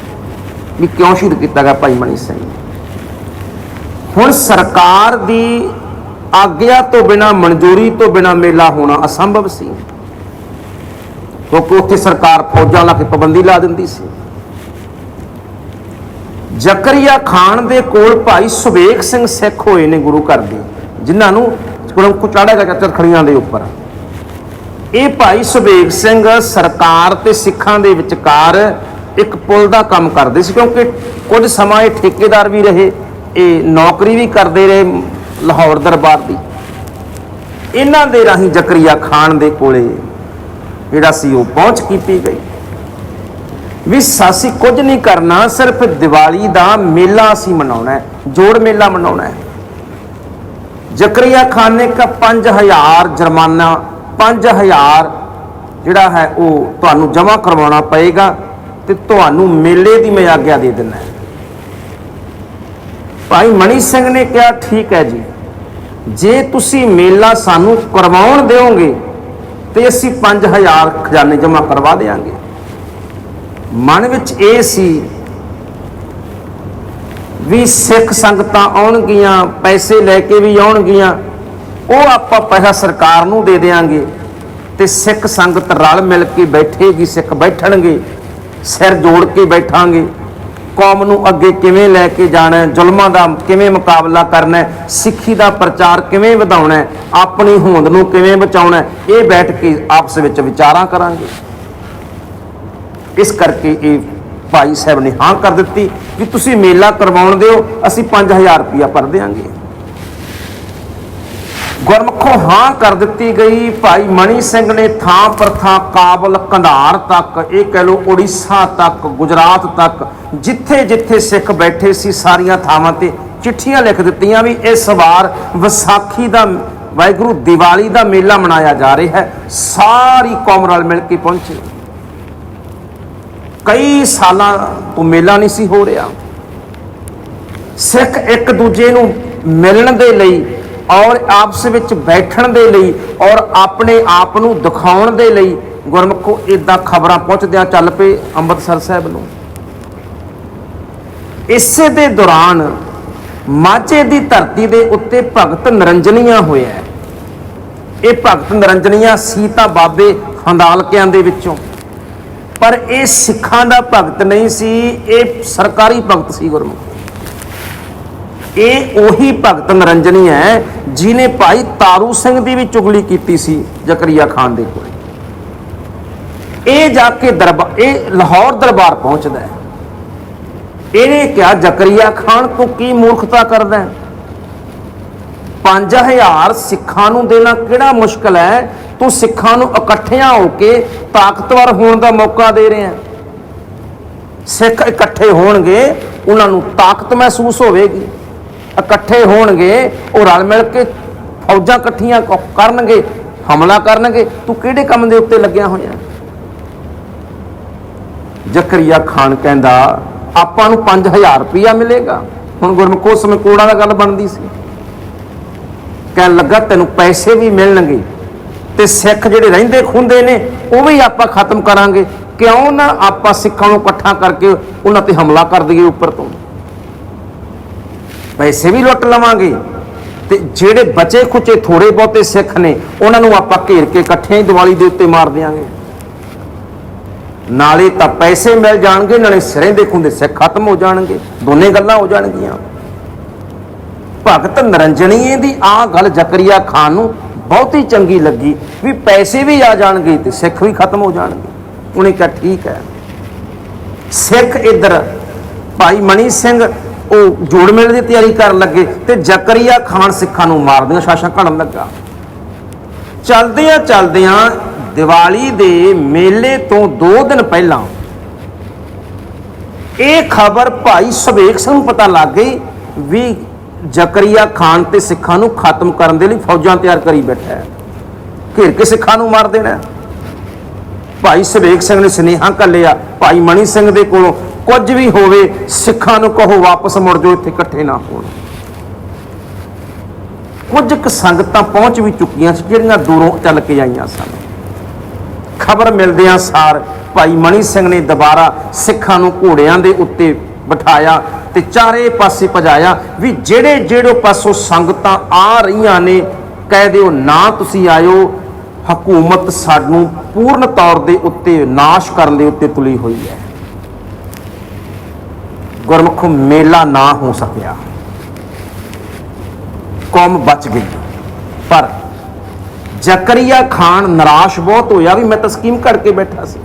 ਵੀ ਕਿਉਂ ਸ਼ਹੀਦ ਕੀਤਾ ਗਿਆ ਭਾਈ ਮਣੀ ਸਿੰਘ। ਨੂੰ ਹੁਣ ਸਰਕਾਰ ਦੀ ਆਗਿਆ ਤੋਂ ਬਿਨਾ, ਮਨਜ਼ੂਰੀ ਤੋਂ ਬਿਨਾ ਮੇਲਾ ਹੋਣਾ ਅਸੰਭਵ ਸੀ। ਕਿਉਂਕਿ ਉੱਥੇ ਸਰਕਾਰ ਫੌਜਾਂ ਲਾ ਕੇ ਪਾਬੰਦੀ ਲਾ ਦਿੰਦੀ ਸੀ। ਜ਼ਕਰੀਆ ਖਾਨ ਦੇ ਕੋਲ ਭਾਈ ਸੁਬੇਕ ਸਿੰਘ ਸਿੱਖ ਹੋਏ ਨੇ ਗੁਰੂ ਘਰ ਦੇ, ਜਿਨ੍ਹਾਂ ਨੂੰ ਕੋਲੋਂ ਕੁਚਾੜੇਗਾ ਚੱਤਰ ਖੜੀਆਂ ਦੇ ਉੱਪਰ। ਇਹ ਭਾਈ ਸੁਬੇਕ ਸਿੰਘ ਸਰਕਾਰ ਤੇ ਸਿੱਖਾਂ ਦੇ ਵਿਚਕਾਰ ਇੱਕ ਪੁਲ ਦਾ ਕੰਮ ਕਰਦੇ ਸੀ, ਕਿਉਂਕਿ ਕੁਝ ਸਮਾਂ ਇਹ ਠੇਕੇਦਾਰ ਵੀ ਰਹੇ, ਇਹ ਨੌਕਰੀ ਵੀ ਕਰਦੇ ਰਹੇ ਲਾਹੌਰ ਦਰਬਾਰ ਦੀ। ਇਹਨਾਂ ਦੇ ਰਾਹੀਂ ਜ਼ਕਰੀਆ ਖਾਨ ਦੇ ਕੋਲੇ ਜਿਹੜਾ ਸੀ ਉਹ ਪਹੁੰਚ ਕੀਤੀ ਗਈ। ਵੀ ਸਾਸੀ ਕੁਝ ਨਹੀਂ ਕਰਨਾ, ਸਿਰਫ ਦੀਵਾਲੀ ਦਾ ਮੇਲਾ ਅਸੀਂ ਮਨਾਉਣਾ ਜੋੜ ਮੇਲਾ ਮਨਾਉਣਾ ਹੈ। ਜ਼ਕਰੀਆ ਖਾਨ ਨੇ ਕਾ 5000 ਜੁਰਮਾਨਾ 5000 ਜਿਹੜਾ ਹੈ ਉਹ ਤੁਹਾਨੂੰ ਜਮ੍ਹਾਂ ਕਰਵਾਉਣਾ ਪਏਗਾ ਤੇ ਤੁਹਾਨੂੰ ਮੇਲੇ ਦੀ ਮੈਂ ਆਗਿਆ ਦੇ ਦਿੰਦਾ ਭਾਈ ਮਣੀ ਸਿੰਘ ਨੇ ਕਿਹਾ, ਠੀਕ ਹੈ ਜੀ, ਜੇ ਤੁਸੀਂ ਮੇਲਾ ਸਾਨੂੰ ਕਰਵਾਉਣ ਦਿਓਗੇ ਤੇ ਅਸੀਂ 5000 ਖਜ਼ਾਨੇ ਜਮ੍ਹਾਂ ਕਰਵਾ ਦੇਵਾਂਗੇ। ਮਨ ਵਿੱਚ ਇਹ ਸੀ ਵੀ ਸਿੱਖ ਸੰਗਤਾਂ ਆਉਣਗੀਆਂ, ਪੈਸੇ ਲੈ ਕੇ ਵੀ ਆਉਣਗੀਆਂ, ਉਹ ਆਪਾਂ ਪੈਸਾ ਸਰਕਾਰ ਨੂੰ ਦੇ ਦੇਵਾਂਗੇ ਤੇ ਸਿੱਖ ਸੰਗਤ ਰਲ ਮਿਲ ਕੇ ਬੈਠੇਗੀ, ਸਿੱਖ ਬੈਠਣਗੇ, ਸਿਰ ਜੋੜ ਕੇ ਬੈਠਾਂਗੇ। ਕੌਮ ਨੂੰ ਅੱਗੇ ਕਿਵੇਂ ਲੈ ਕੇ ਜਾਣਾ ਹੈ? ਜ਼ੁਲਮਾਂ ਦਾ ਕਿਵੇਂ ਮੁਕਾਬਲਾ ਕਰਨਾ ਹੈ? ਸਿੱਖੀ ਦਾ ਪ੍ਰਚਾਰ ਕਿਵੇਂ ਵਧਾਉਣਾ ਹੈ? ਆਪਣੀ ਹੋਂਦ ਨੂੰ ਕਿਵੇਂ ਬਚਾਉਣਾ ਹੈ? ਇਹ ਬੈਠ ਕੇ ਆਪਸ ਵਿੱਚ ਵਿਚਾਰਾਂ ਕਰਾਂਗੇ। ਇਸ ਕਰਕੇ ਇਹ ਭਾਈ ਸਾਹਿਬ ਨੇ ਹਾਂ ਕਰ ਦਿੱਤੀ ਕਿ ਤੁਸੀਂ ਮੇਲਾ ਕਰਵਾਉਣ ਦਿਓ, ਅਸੀਂ 5000 ਰੁਪਇਆ ਭਰ ਦੇਵਾਂਗੇ ਗੁਰਮੁਖੋਂ ਹਾਂ ਕਰ ਦਿੱਤੀ ਗਈ। ਭਾਈ ਮਣੀ ਸਿੰਘ ਨੇ ਥਾਂ ਪਰ ਥਾਂ ਕਾਬਲ ਕੰਧਾਰ ਤੱਕ, ਇਹ ਕਹਿ ਲੋ ਉੜੀਸਾ ਤੱਕ, ਗੁਜਰਾਤ ਤੱਕ, ਜਿੱਥੇ ਜਿੱਥੇ ਸਿੱਖ ਬੈਠੇ ਸੀ ਸਾਰੀਆਂ ਥਾਵਾਂ ਤੇ ਚਿੱਠੀਆਂ ਲਿਖ ਦਿੱਤੀਆਂ ਵੀ ਇਸ ਵਾਰ ਵਿਸਾਖੀ ਦਾ, ਵਾਹਿਗੁਰੂ ਦੀਵਾਲੀ ਦਾ ਮੇਲਾ ਮਨਾਇਆ ਜਾ ਰਿਹਾ ਹੈ। ਸਾਰੀ ਕੌਮ ਰਲ ਮਿਲ ਕੇ ਪਹੁੰਚੇ। ਕਈ ਸਾਲਾਂ ਤੋਂ ਮੇਲਾ ਨਹੀਂ ਸੀ ਹੋ ਰਿਹਾ। ਸਿੱਖ ਇੱਕ ਦੂਜੇ ਨੂੰ ਮਿਲਣ ਦੇ ਲਈ ਔਰ ਆਪਸ ਵਿੱਚ ਬੈਠਣ ਦੇ ਲਈ ਔਰ ਆਪਣੇ ਆਪ ਨੂੰ ਦਿਖਾਉਣ ਦੇ ਲਈ ਗੁਰਮੁਖੋ ਇਦਾਂ ਖਬਰਾਂ ਪਹੁੰਚਦਿਆਂ ਚੱਲ ਪਏ ਅੰਮ੍ਰਿਤਸਰ ਸਾਹਿਬ ਨੂੰ। ਇਸੇ ਦੇ ਦੌਰਾਨ ਮਾਝੇ ਦੀ ਧਰਤੀ ਦੇ ਉੱਤੇ ਭਗਤ ਨਿਰੰਜਨੀਆਂ ਹੋਇਆ ਇਹ ਭਗਤ ਨਿਰੰਜਨੀਆਂ ਸੀ ਤਾਂ ਬਾਬੇ ਹੰਦਾਲਕਿਆਂ ਦੇ ਵਿੱਚੋਂ। ਪਰ ਇਹ ਸਿੱਖਾਂ ਦਾ ਭਗਤ ਨਹੀਂ ਸੀ, ਇਹ ਸਰਕਾਰੀ ਭਗਤ ਸੀ ਗੁਰਮੁਖ। ਇਹ ਉਹੀ ਭਗਤ ਨਿਰੰਜਨੀ ਹੈ ਜਿਨੇ ਭਾਈ ਤਾਰੂ ਸਿੰਘ ਦੀ ਵੀ ਚੁਗਲੀ ਕੀਤੀ ਸੀ ਜ਼ਕਰੀਆ ਖਾਨ ਦੇ ਕੋਲ। ਇਹ ਜਾ ਕੇ ਦਰਬਾਰ ਇਹ ਲਾਹੌਰ ਦਰਬਾਰ ਪਹੁੰਚਦਾ ਹੈ। ਇਹਨੇ ਕਿਹਾ, ਜ਼ਕਰੀਆ ਖਾਨ ਤੂੰ ਕੀ ਮੂਰਖਤਾ ਕਰਦਾ ਹੈ? 5000 ਸਿੱਖਾਂ ਨੂੰ ਦੇਣਾ ਕਿਹੜਾ ਮੁਸ਼ਕਲ ਹੈ? ਤੂੰ ਸਿੱਖਾਂ ਨੂੰ ਇਕੱਠਿਆਂ ਹੋ ਕੇ ਤਾਕਤਵਰ ਹੋਣ ਦਾ ਮੌਕਾ ਦੇ ਰਿਹਾ ਹੈ। ਸਿੱਖ ਇਕੱਠੇ ਹੋਣਗੇ, ਉਹਨਾਂ ਨੂੰ ਤਾਕਤ ਮਹਿਸੂਸ ਹੋਵੇਗੀ। ਇਕੱਠੇ ਹੋਣਗੇ, ਉਹ ਰਲ ਮਿਲ ਕੇ ਫੌਜਾਂ ਇਕੱਠੀਆਂ ਕਰਨਗੇ, ਹਮਲਾ ਕਰਨਗੇ, ਤੂੰ ਕਿਹੜੇ ਕੰਮ ਦੇ ਉੱਤੇ ਲੱਗਿਆ ਹੋਇਆ? ਜ਼ਕਰੀਆ ਖਾਨ ਕਹਿੰਦਾ, ਆਪਾਂ ਨੂੰ 5000 ਰੁਪਇਆ ਮਿਲੇਗਾ। ਹੁਣ ਗੁਰਮੁਖ ਉਸ ਸਮੇਂ ਕੋੜਾ ਦਾ ਗੱਲ ਬਣਦੀ ਸੀ। ਕਹਿਣ ਲੱਗਾ, ਤੈਨੂੰ ਪੈਸੇ ਵੀ ਮਿਲਣਗੇ ਤੇ ਸਿੱਖ ਜਿਹੜੇ ਰਹਿੰਦੇ ਖੁੰਦੇ ਨੇ, ਉਹ ਵੀ ਆਪਾਂ ਖਤਮ ਕਰਾਂਗੇ। ਕਿਉਂ ਨਾ ਆਪਾਂ ਸਿੱਖਾਂ ਨੂੰ ਇਕੱਠਾ ਕਰਕੇ ਉਹਨਾਂ ਤੇ ਹਮਲਾ ਕਰ ਦਈਏ ਉੱਪਰ ਤੋਂ? ਪੈਸੇ ਵੀ ਲੁੱਟ ਲਵਾਂਗੇ। ਤੇ ਜਿਹੜੇ ਬਚੇ ਖੁਚੇ ਥੋੜੇ ਬਹੁਤੇ ਸਿੱਖ ਨੇ, ਉਹਨਾਂ ਨੂੰ ਆਪਾਂ ਘੇਰ ਕੇ ਇਕੱਠਿਆਂ ਹੀ ਦੀਵਾਲੀ ਦੇ ਉੱਤੇ ਮਾਰ ਦਿਆਂਗੇ। ਨਾਲੇ ਤਾਂ ਪੈਸੇ ਮਿਲ ਜਾਣਗੇ, ਨਾਲੇ ਸਿਰੇ ਦੇ ਖੁੰਦੇ ਸਿੱਖ ਖਤਮ ਹੋ ਜਾਣਗੇ। ਦੋਨੇ ਗੱਲਾਂ ਹੋ ਜਾਣਗੀਆਂ। ਭਗਤ ਨਰੰਜਣੀਏ ਦੀ ਆ ਗੱਲ ਜ਼ਕਰੀਆ ਖਾਨ ਨੂੰ ਬਹੁਤੀ ਚੰਗੀ ਲੱਗੀ ਵੀ ਪੈਸੇ ਵੀ ਆ ਜਾਣਗੇ ਤੇ ਸਿੱਖ ਵੀ ਖਤਮ ਹੋ ਜਾਣਗੇ। ਉਹਨੇ ਕਿਹਾ, ਠੀਕ ਹੈ। ਸਿੱਖ ਇੱਧਰ, ਭਾਈ ਮਣੀ ਸਿੰਘ ਉਹ ਜੋੜ ਮੇਲੇ ਦੀ ਤਿਆਰੀ ਕਰਨ ਲੱਗੇ ਤੇ ਜ਼ਕਰੀਆ ਖਾਨ ਸਿੱਖਾਂ ਨੂੰ ਮਾਰਦੀਆਂ ਸ਼ਾਸ਼ਾਂ ਘੜਨ ਲੱਗਾ। ਚਲਦਿਆਂ ਚਲਦਿਆਂ ਦੀਵਾਲੀ ਦੇ ਮੇਲੇ ਤੋਂ 2 ਦਿਨ ਪਹਿਲਾਂ ਇਹ ਖਬਰ ਭਾਈ ਸੁਬੇਕ ਸਿੰਘ ਨੂੰ ਪਤਾ ਲੱਗ ਗਈ ਵੀ ਜ਼ਕਰੀਆ ਖਾਨ ਤੇ ਸਿੱਖਾਂ ਨੂੰ ਖਤਮ ਕਰਨ ਦੇ ਲਈ ਫੌਜਾਂ ਤਿਆਰ ਕਰੀ ਬੈਠਾ ਹੈ। ਘੇਰ ਕੇ ਸਿੱਖਾਂ ਨੂੰ ਮਾਰ ਦੇਣਾ ਭਾਈ ਸੁਬੇਕ ਸਿੰਘ ਨੇ ਸੁਨੇਹਾ ਘੱਲਿਆ, ਭਾਈ ਮਣੀ ਸਿੰਘ ਦੇ ਕੋਲੋਂ ਕੁਝ ਵੀ ਹੋਵੇ, ਸਿੱਖਾਂ ਨੂੰ ਕਹੋ ਵਾਪਸ ਮੁੜ ਜਾਓ, ਇੱਥੇ ਇਕੱਠੇ ਨਾ ਹੋਣ। ਕੁਝ ਕੁ ਸੰਗਤਾਂ ਪਹੁੰਚ ਵੀ ਚੁੱਕੀਆਂ ਸੀ, ਜਿਹੜੀਆਂ ਦੂਰੋਂ ਚੱਲ ਕੇ ਆਈਆਂ ਸਨ। ਖਬਰ ਮਿਲਦਿਆਂ ਸਾਰ ਭਾਈ ਮਣੀ ਸਿੰਘ ਨੇ ਦੁਬਾਰਾ ਸਿੱਖਾਂ ਨੂੰ ਘੋੜਿਆਂ ਦੇ ਉੱਤੇ ਬਿਠਾਇਆ ਤੇ ਚਾਰੇ ਪਾਸੇ ਭਜਾਇਆ ਵੀ ਜਿਹੜੇ ਜਿਹੜੇ ਪਾਸੋਂ ਸੰਗਤਾਂ ਆ ਰਹੀਆਂ ਨੇ, ਕਹਿ ਦਿਓ ਨਾ ਤੁਸੀਂ ਆਇਓ, ਹਕੂਮਤ ਸਾਨੂੰ ਪੂਰਨ ਤੌਰ ਦੇ ਉੱਤੇ, ਨਾਸ਼ ਕਰਨ ਦੇ ਉੱਤੇ ਤੁਲੀ ਹੋਈ ਹੈ। ਗੁਰਮੁਖ ਮੇਲਾ ਨਾ ਹੋ ਸਕਿਆ। ਕੌਮ ਬਚ ਗਈ। ਪਰ ਜ਼ਕਰੀਆ ਖਾਨ ਨਿਰਾਸ਼ ਬਹੁਤ ਹੋਇਆ ਵੀ ਮੈਂ ਤਸਕੀਮ ਸਕੀਮ ਕੇ ਬੈਠਾ ਸੀ।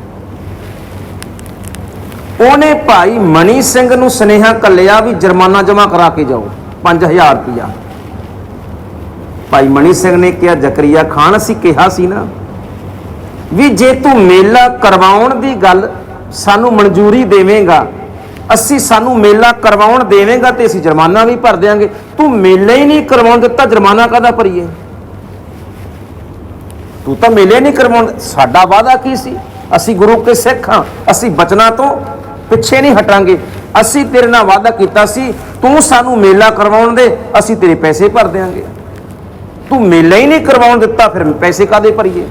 ਉਹਨੇ ਭਾਈ ਮਨੀ ਸਿੰਘ ਨੂੰ ਸੁਨੇਹਾ ਕੱਲਿਆ ਵੀ ਜੁਰਮਾਨਾ ਜਮ੍ਹਾਂ ਕਰਾ ਕੇ ਜਾਓ 5000 ਰੁਪਇਆ। ਭਾਈ ਮਨੀ ਸਿੰਘ ਨੇ ਕਿਹਾ, ਜ਼ਕਰੀਆ ਖਾਨ, ਅਸੀਂ ਕਿਹਾ ਸੀ ਨਾ ਵੀ ਜੇ ਤੂੰ ਮੇਲਾ ਕਰਵਾਉਣ ਦੀ ਗੱਲ ਸਾਨੂੰ ਮਨਜ਼ੂਰੀ ਦੇਵੇਂਗਾ ਅਸੀਂ ਸਾਨੂੰ ਮੇਲਾ ਕਰਵਾਉਣ ਦੇਵੇਂਗਾ ਤੇ ਅਸੀਂ ਜੁਰਮਾਨਾ ਵੀ ਭਰ ਦਿਆਂਗੇ। ਤੂੰ ਮੇਲਾ ਹੀ ਨਹੀਂ ਕਰਵਾਉਣ ਦਿੱਤਾ, ਜੁਰਮਾਨਾ ਕਾਹਦਾ ਭਰੀਏ? ਤੂੰ ਤਾਂ ਮੇਲੇ ਨਹੀਂ ਕਰਵਾਉਣ ਸਾਡਾ ਵਾਅਦਾ ਕੀ ਸੀ? ਅਸੀਂ ਗੁਰੂ ਕੇ ਸਿੱਖ ਹਾਂ, ਅਸੀਂ ਬਚਨਾਂ ਤੋਂ ਪਿੱਛੇ ਨਹੀਂ ਹਟਾਂਗੇ। ਅਸੀਂ ਤੇਰੇ ਨਾਲ ਵਾਅਦਾ ਕੀਤਾ ਸੀ, ਤੂੰ ਸਾਨੂੰ ਮੇਲਾ ਕਰਵਾਉਣ ਦੇ, ਅਸੀਂ ਤੇਰੇ ਪੈਸੇ ਭਰ ਦਿਆਂਗੇ। ਤੂੰ ਮੇਲਾ ਹੀ ਨਹੀਂ ਕਰਵਾਉਣ ਦਿੱਤਾ, ਫਿਰ ਪੈਸੇ ਕਾਦੇ ਭਰੀਏ?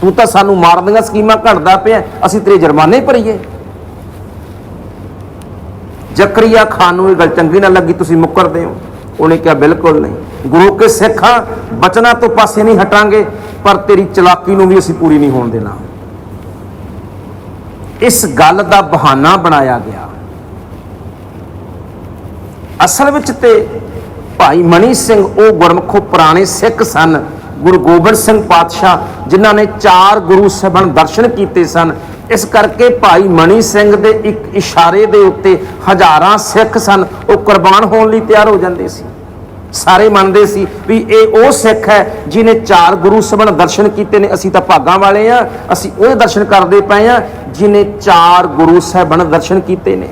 ਤੂੰ ਤਾਂ ਸਾਨੂੰ ਮਾਰਨ ਦੀਆਂ ਸਕੀਮਾਂ ਘੜਦਾ ਪਿਆ, ਅਸੀਂ ਤੇਰੇ ਜੁਰਮਾਨੇ ਭਰੀਏ। ਜ਼ਕਰੀਆ ਖਾਨ ਨੂੰ ਇਹ ਗੱਲ ਚੰਗੀ ਨਾ ਲੱਗੀ, ਤੁਸੀਂ ਮੁੱਕਰਦੇ ਹੋ। ਉਹਨੇ ਕਿਹਾ, ਬਿਲਕੁਲ ਨਹੀਂ। ਗੁਰੂ ਕੇ ਸਿੱਖਾਂ ਬਚਨਾਂ ਤੋਂ ਪਾਸੇ ਨਹੀਂ ਹਟਾਂਗੇ, ਪਰ ਤੇਰੀ ਚਲਾਕੀ ਨੂੰ ਵੀ ਅਸੀਂ ਪੂਰੀ ਨਹੀਂ ਹੋਣ ਦੇਣਾ। ਇਸ ਗੱਲ ਦਾ ਬਹਾਨਾ ਬਣਾਇਆ ਗਿਆ। ਅਸਲ ਵਿੱਚ ਤੇ ਭਾਈ ਮਨੀ ਸਿੰਘ, ਉਹ ਗੁਰਮਖੋ ਪੁਰਾਣੇ ਸਿੱਖ ਸਨ, ਗੁਰੂ ਗੋਬਿੰਦ ਸਿੰਘ ਪਾਤਸ਼ਾਹ, ਜਿਨ੍ਹਾਂ ਨੇ ਚਾਰ ਗੁਰੂ ਸਾਹਿਬਾਨ ਦਰਸ਼ਨ ਕੀਤੇ ਸਨ। ਇਸ ਕਰਕੇ ਭਾਈ ਮਣੀ ਸਿੰਘ ਦੇ ਇੱਕ ਇਸ਼ਾਰੇ ਦੇ ਉੱਤੇ ਹਜ਼ਾਰਾਂ ਸਿੱਖ ਸਨ। ਉਹ ਕੁਰਬਾਨ ਹੋਣ ਲਈ ਤਿਆਰ ਹੋ ਜਾਂਦੇ ਸੀ। ਸਾਰੇ ਮੰਨਦੇ ਸੀ ਵੀ ਇਹ ਉਹ ਸਿੱਖ ਹੈ ਜਿਨੇ ਚਾਰ ਗੁਰੂ ਸਾਹਿਬਾਨ ਦਰਸ਼ਨ ਕੀਤੇ ਨੇ। ਅਸੀਂ ਤਾਂ ਭਾਗਾਂ ਵਾਲੇ ਆ ਅਸੀਂ ਉਹ ਦਰਸ਼ਨ ਕਰਦੇ ਪਏ ਆ ਜਿਨੇ ਚਾਰ ਗੁਰੂ ਸਾਹਿਬਾਨ ਦਰਸ਼ਨ ਕੀਤੇ ਨੇ।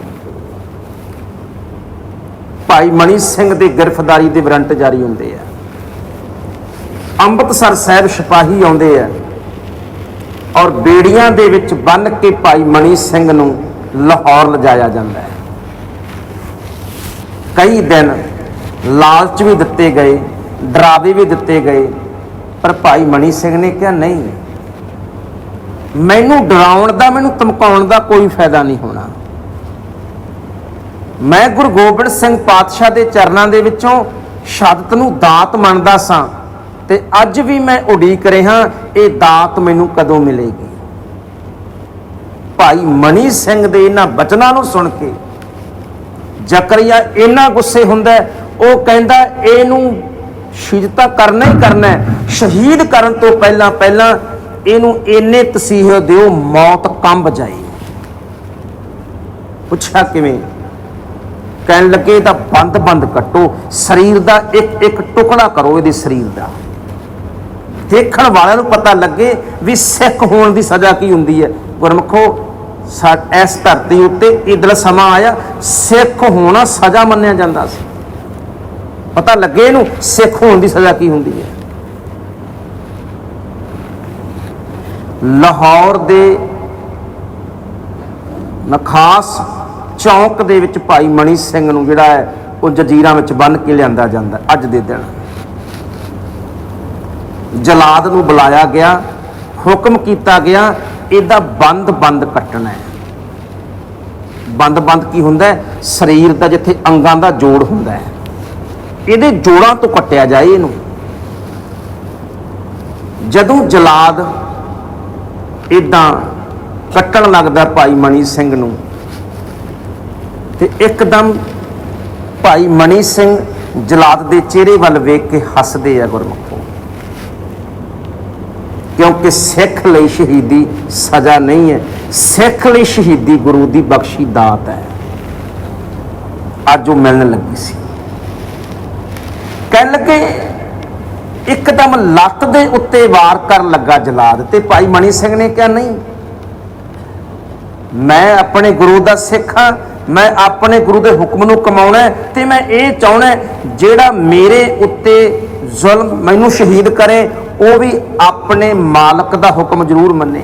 ਭਾਈ ਮਣੀ ਸਿੰਘ ਦੇ ਗ੍ਰਿਫਤਾਰੀ ਦੇ ਵਾਰੰਟ ਜਾਰੀ ਹੁੰਦੇ ਆ। ਅੰਮ੍ਰਿਤਸਰ ਸਾਹਿਬ ਸਿਪਾਹੀ ਆਉਂਦੇ ਆ। ਔਰ ਬੇੜੀਆਂ ਦੇ ਵਿੱਚ ਬੰਨ ਕੇ ਭਾਈ ਮਣੀ ਸਿੰਘ ਨੂੰ ਲਾਹੌਰ ਲਿਜਾਇਆ ਜਾਂਦਾ ਹੈ। ਕਈ ਦਿਨ ਲਾਲਚ ਵੀ ਦਿੱਤੇ ਗਏ, ਡਰਾਵੇ ਵੀ ਦਿੱਤੇ ਗਏ, ਪਰ ਭਾਈ ਮਣੀ ਸਿੰਘ ਨੇ ਕਿਹਾ, ਨਹੀਂ, ਮੈਨੂੰ ਡਰਾਉਣ ਦਾ, ਮੈਨੂੰ ਧਮਕਾਉਣ ਦਾ ਕੋਈ ਫਾਇਦਾ ਨਹੀਂ ਹੋਣਾ। ਮੈਂ ਗੁਰੂ ਗੋਬਿੰਦ ਸਿੰਘ ਪਾਤਸ਼ਾਹ ਦੇ ਚਰਨਾਂ ਦੇ ਵਿੱਚੋਂ ਸ਼ਹਾਦਤ ਨੂੰ ਦਾਤ ਮੰਨਦਾ ਸਾਂ। ਤੇ ਅੱਜ ਵੀ ਮੈਂ ਉਡੀਕ ਰਿਹਾ, ਇਹ ਦਾਤ ਮੈਨੂੰ ਕਦੋਂ ਮਿਲੇਗੀ? ਭਾਈ ਮਨੀ ਸਿੰਘ ਦੇ ਇਹਨਾਂ ਬਚਨਾਂ ਨੂੰ ਸੁਣ ਕੇ ਜ਼ਕਰੀਆ ਇੰਨਾ ਗੁੱਸੇ ਹੁੰਦਾ ਉਹ ਕਹਿੰਦਾ, ਇਹਨੂੰ ਸ਼ਹੀਦਤਾ ਕਰਨਾ ਹੀ ਕਰਨਾ ਸ਼ਹੀਦ ਕਰਨ ਤੋਂ ਪਹਿਲਾਂ ਪਹਿਲਾਂ ਇਹਨੂੰ ਇੰਨੇ ਤਸੀਹ ਦਿਓ, ਮੌਤ ਕੰਬ ਜਾਏ ਪੁੱਛਿਆ ਕਿਵੇਂ? ਕਹਿਣ ਲੱਗੇ ਤਾਂ ਬੰਦ ਬੰਦ ਕੱਟੋ। ਸਰੀਰ ਦਾ ਇੱਕ ਇੱਕ ਟੁਕੜਾ ਕਰੋ, ਇਹਦੇ ਸਰੀਰ ਦਾ। ਦੇਖਣ ਵਾਲਿਆਂ ਨੂੰ ਪਤਾ ਲੱਗੇ ਵੀ ਸਿੱਖ ਹੋਣ ਦੀ ਸਜ਼ਾ ਕੀ ਹੁੰਦੀ ਹੈ। ਗੁਰਮਖੋ, ਸਾ- ਇਸ ਧਰਤੀ ਉੱਤੇ ਇਦਲ ਸਮਾਂ ਆਇਆ, ਸਿੱਖ ਹੋਣਾ ਸਜ਼ਾ ਮੰਨਿਆ ਜਾਂਦਾ ਸੀ। ਪਤਾ ਲੱਗੇ ਇਹਨੂੰ ਸਿੱਖ ਹੋਣ ਦੀ ਸਜ਼ਾ ਕੀ ਹੁੰਦੀ ਹੈ। ਲਾਹੌਰ ਦੇ ਨਖਾਸ ਚੌਂਕ ਦੇ ਵਿੱਚ ਭਾਈ ਮਣੀ ਸਿੰਘ ਨੂੰ ਜਿਹੜਾ ਹੈ, ਉਹ ਜਜੀਰਾਂ ਵਿੱਚ ਬੰਨ ਕੇ ਲਿਆਂਦਾ ਜਾਂਦਾ, ਅੱਜ ਦੇ ਦਿਨ। ਜਲਾਦ ਨੂੰ ਬੁਲਾਇਆ ਗਿਆ, ਹੁਕਮ ਕੀਤਾ ਗਿਆ, ਇਹਦਾ ਬੰਦ ਬੰਦ ਕੱਟਣਾ ਹੈ। ਬੰਦ ਬੰਦ ਕੀ ਹੁੰਦਾ ਹੈ? ਸਰੀਰ ਦਾ ਜਿੱਥੇ ਅੰਗਾਂ ਦਾ ਜੋੜ ਹੁੰਦਾ ਹੈ। ਇਹਦੇ ਜੋੜਾਂ ਤੋਂ ਕੱਟਿਆ ਜਾਏ ਇਹਨੂੰ। ਜਦੋਂ ਜਲਾਦ ਇਦਾਂ ਕੱਟਣ ਲੱਗਦਾ ਭਾਈ ਮਣੀ ਸਿੰਘ ਨੂੰ, ਤੇ ਇੱਕਦਮ ਭਾਈ ਮਣੀ ਸਿੰਘ ਜਲਾਦ ਦੇ ਚਿਹਰੇ ਵੱਲ ਵੇਖ ਕੇ ਹੱਸਦੇ ਆ ਗੁਰਮੁਖੋ। ਕਿਉਂਕਿ ਸਿੱਖ ਲਈ ਸ਼ਹੀਦੀ ਸਜ਼ਾ ਨਹੀਂ ਹੈ। ਸਿੱਖ ਲਈ ਸ਼ਹੀਦੀ ਗੁਰੂ ਦੀ ਬਖਸ਼ੀ ਦਾਤ ਹੈ। ਅੱਜ ਉਹ ਮਿਲਣ ਲੱਗੀ ਸੀ। ਕਹਿਣ ਲੱਗੇ, ਇੱਕਦਮ ਲੱਤ ਦੇ ਉੱਤੇ ਵਾਰ ਕਰਨ ਲੱਗਾ ਜਲਾਦ ਤੇ ਭਾਈ ਮਣੀ ਸਿੰਘ ਨੇ ਕਿਹਾ, ਨਹੀਂ, ਮੈਂ ਆਪਣੇ ਗੁਰੂ ਦਾ ਸਿੱਖ ਹਾਂ, ਮੈਂ ਆਪਣੇ ਗੁਰੂ ਦੇ ਹੁਕਮ ਨੂੰ ਕਮਾਉਣਾ ਹੈ ਤੇ ਮੈਂ ਇਹ ਚਾਹਣਾ ਜਿਹੜਾ ਮੇਰੇ ਉੱਤੇ ਜ਼ੁਲਮ ਮੈਨੂੰ ਸ਼ਹੀਦ ਕਰੇ, ਉਹ ਵੀ ਆਪਣੇ ਮਾਲਕ ਦਾ ਹੁਕਮ ਜ਼ਰੂਰ ਮੰਨੇ।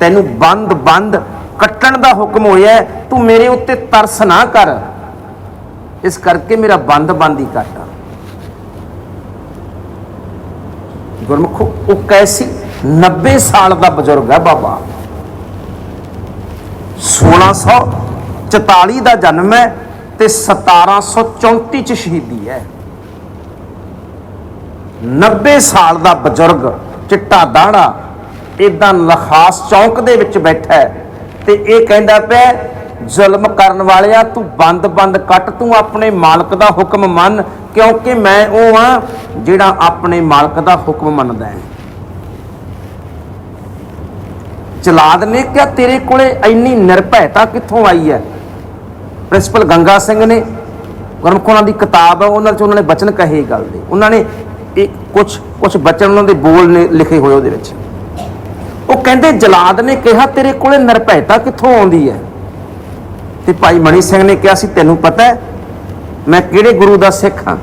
ਤੈਨੂੰ ਬੰਦ ਬੰਦ ਕੱਟਣ ਦਾ ਹੁਕਮ ਹੋਇਆ ਤੂੰ ਮੇਰੇ ਉੱਤੇ ਤਰਸ ਨਾ ਕਰ। ਇਸ ਕਰਕੇ ਮੇਰਾ ਬੰਦ ਬੰਦ ਹੀ ਕੱਟ ਗੁਰਮੁਖੋ, ਉਹ ਕੈਸੀ 90 ਸਾਲ ਦਾ ਬਜ਼ੁਰਗ ਹੈ ਬਾਬਾ। 1644 ਦਾ ਜਨਮ ਹੈ ਤੇ 1734 ਚ ਸ਼ਹੀਦੀ ਹੈ। 90 ਸਾਲ ਦਾ ਬਜ਼ੁਰਗ ਚਿੱਟਾ ਦਾੜਾ ਇਦਾਂ ਲਖਾਸ ਚੌਂਕ ਦੇ ਵਿੱਚ ਬੈਠਾ ਹੈ ਤੇ ਇਹ ਕਹਿੰਦਾ ਪਿਆ, ਜ਼ੁਲਮ ਕਰਨ ਵਾਲਿਆ, ਤੂੰ ਬੰਦ ਬੰਦ ਕੱਟ, ਤੂੰ ਆਪਣੇ ਮਾਲਕ ਦਾ ਹੁਕਮ ਮੰਨ, ਕਿਉਂਕਿ ਮੈਂ ਉਹ ਹਾਂ ਜਿਹੜਾ ਆਪਣੇ ਮਾਲਕ ਦਾ ਹੁਕਮ ਮੰਨਦਾ ਹੈ। ਜਲਾਦ ਨੇ ਕਿਹਾ, ਤੇਰੇ ਕੋਲੇ ਇੰਨੀ ਨਿਰਭੈਤਾ ਕਿੱਥੋਂ ਆਈ ਹੈ? ਪ੍ਰਿੰਸੀਪਲ ਗੰਗਾ ਸਿੰਘ ਨੇ ਗੁਰਮੁਖ ਉਹਨਾਂ ਦੀ ਕਿਤਾਬ ਹੈ ਉਹਨਾਂ 'ਚ ਉਹਨਾਂ ਨੇ ਬਚਨ ਕਹੇ ਗੱਲ ਦੇ। ਉਹਨਾਂ ਨੇ ਇਹ ਕੁਝ ਕੁਝ ਬਚਨ ਉਹਨਾਂ ਦੇ ਬੋਲ ਨੇ ਲਿਖੇ ਹੋਏ ਉਹਦੇ ਵਿੱਚ। ਉਹ ਕਹਿੰਦੇ ਜਲਾਦ ਨੇ ਕਿਹਾ ਤੇਰੇ ਕੋਲੇ ਨਿਰਭੈਤਾ ਕਿੱਥੋਂ ਆਉਂਦੀ ਹੈ? ਤੇ ਭਾਈ ਮਣੀ ਸਿੰਘ ਨੇ ਕਿਹਾ ਸੀ ਤੈਨੂੰ ਪਤਾ ਹੈ ਮੈਂ ਕਿਹੜੇ ਗੁਰੂ ਦਾ ਸਿੱਖ ਹਾਂ?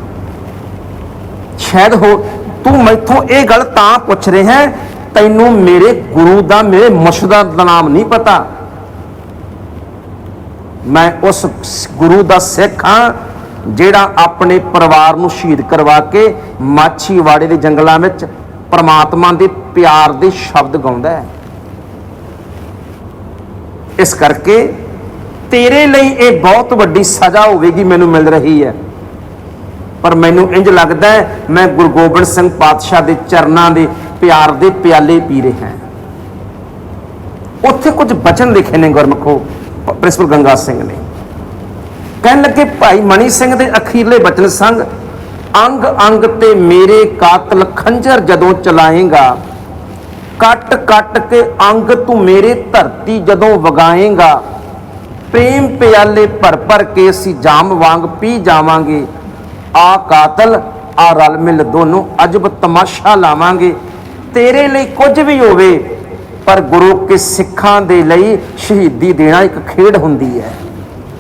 ਸ਼ਾਇਦ ਹੋ ਤੂੰ ਮੈਥੋਂ ਇਹ ਗੱਲ ਤਾਂ ਪੁੱਛ ਰਿਹਾ ਹੈ, ਤੈਨੂੰ ਮੇਰੇ ਗੁਰੂ ਦਾ ਮੇਰੇ ਮੁਰਸ਼ਿਦਾ ਦਾ ਨਾਮ ਨਹੀਂ ਪਤਾ। ਮੈਂ ਉਸ ਗੁਰੂ ਦਾ ਸਿੱਖ ਹਾਂ ਜਿਹੜਾ ਆਪਣੇ ਪਰਿਵਾਰ ਨੂੰ ਸ਼ਹੀਦ ਕਰਵਾ ਕੇ ਮਾਛੀਵਾੜੇ ਦੇ ਜੰਗਲਾਂ ਵਿੱਚ ਪ੍ਰਮਾਤਮਾ ਦੇ ਪਿਆਰ ਦੇ ਸ਼ਬਦ ਗਾਉਂਦਾ ਹੈ। ਇਸ ਕਰਕੇ ਤੇਰੇ ਲਈ ਇਹ ਬਹੁਤ ਵੱਡੀ ਸਜ਼ਾ ਹੋਵੇਗੀ, ਮੈਨੂੰ ਮਿਲ ਰਹੀ ਹੈ। ਪਰ ਮੈਨੂੰ ਇੰਜ ਲੱਗਦਾ ਹੈ, ਮੈਂ ਗੁਰੂ ਗੋਬਿੰਦ ਸਿੰਘ ਪਾਤਸ਼ਾਹ ਦੇ ਚਰਨਾਂ ਦੇ ਪਿਆਰ ਦੇ ਪਿਆਲੇ ਪੀ ਰਿਹਾ ਹਾਂ। ਉੱਥੇ ਕੁਝ ਬਚਨ ਲਿਖੇ ਨੇ ਗੁਰਮਖੋ, ਪ੍ਰਿੰਸੀਪਲ ਗੰਗਾ ਸਿੰਘ ਨੇ। ਕਹਿਣ ਲੱਗੇ, ਭਾਈ ਮਣੀ ਸਿੰਘ ਦੇ ਅਖੀਰਲੇ ਬਚਨ ਸੰਗ, ਅੰਗ ਅੰਗ ਤੇ ਮੇਰੇ ਕਾਤਲ ਖੰਜਰ ਜਦੋਂ ਚਲਾਏਗਾ, ਕੱਟ ਕੱਟ ਕੇ ਅੰਗ ਤੂੰ ਮੇਰੇ ਧਰਤੀ ਜਦੋਂ ਵਗਾਏਗਾ, ਪ੍ਰੇਮ ਪਿਆਲੇ ਭਰ ਭਰ ਕੇ ਅਸੀਂ ਜਾਮ ਵਾਂਗ ਪੀ ਜਾਵਾਂਗੇ, ਆ ਕਾਤਲ, ਆ ਰਲ ਮਿਲ ਦੋਨੋਂ ਅਜਬ ਤਮਾਸ਼ਾ ਲਾਵਾਂਗੇ, ਤੇਰੇ ਲਈ ਕੁਝ ਵੀ ਹੋਵੇ, ਪਰ ਗੁਰੂ ਕੇ ਸਿੱਖਾਂ ਦੇ ਲਈ ਸ਼ਹੀਦੀ ਦੇਣਾ ਇੱਕ ਖੇਡ ਹੁੰਦੀ ਹੈ।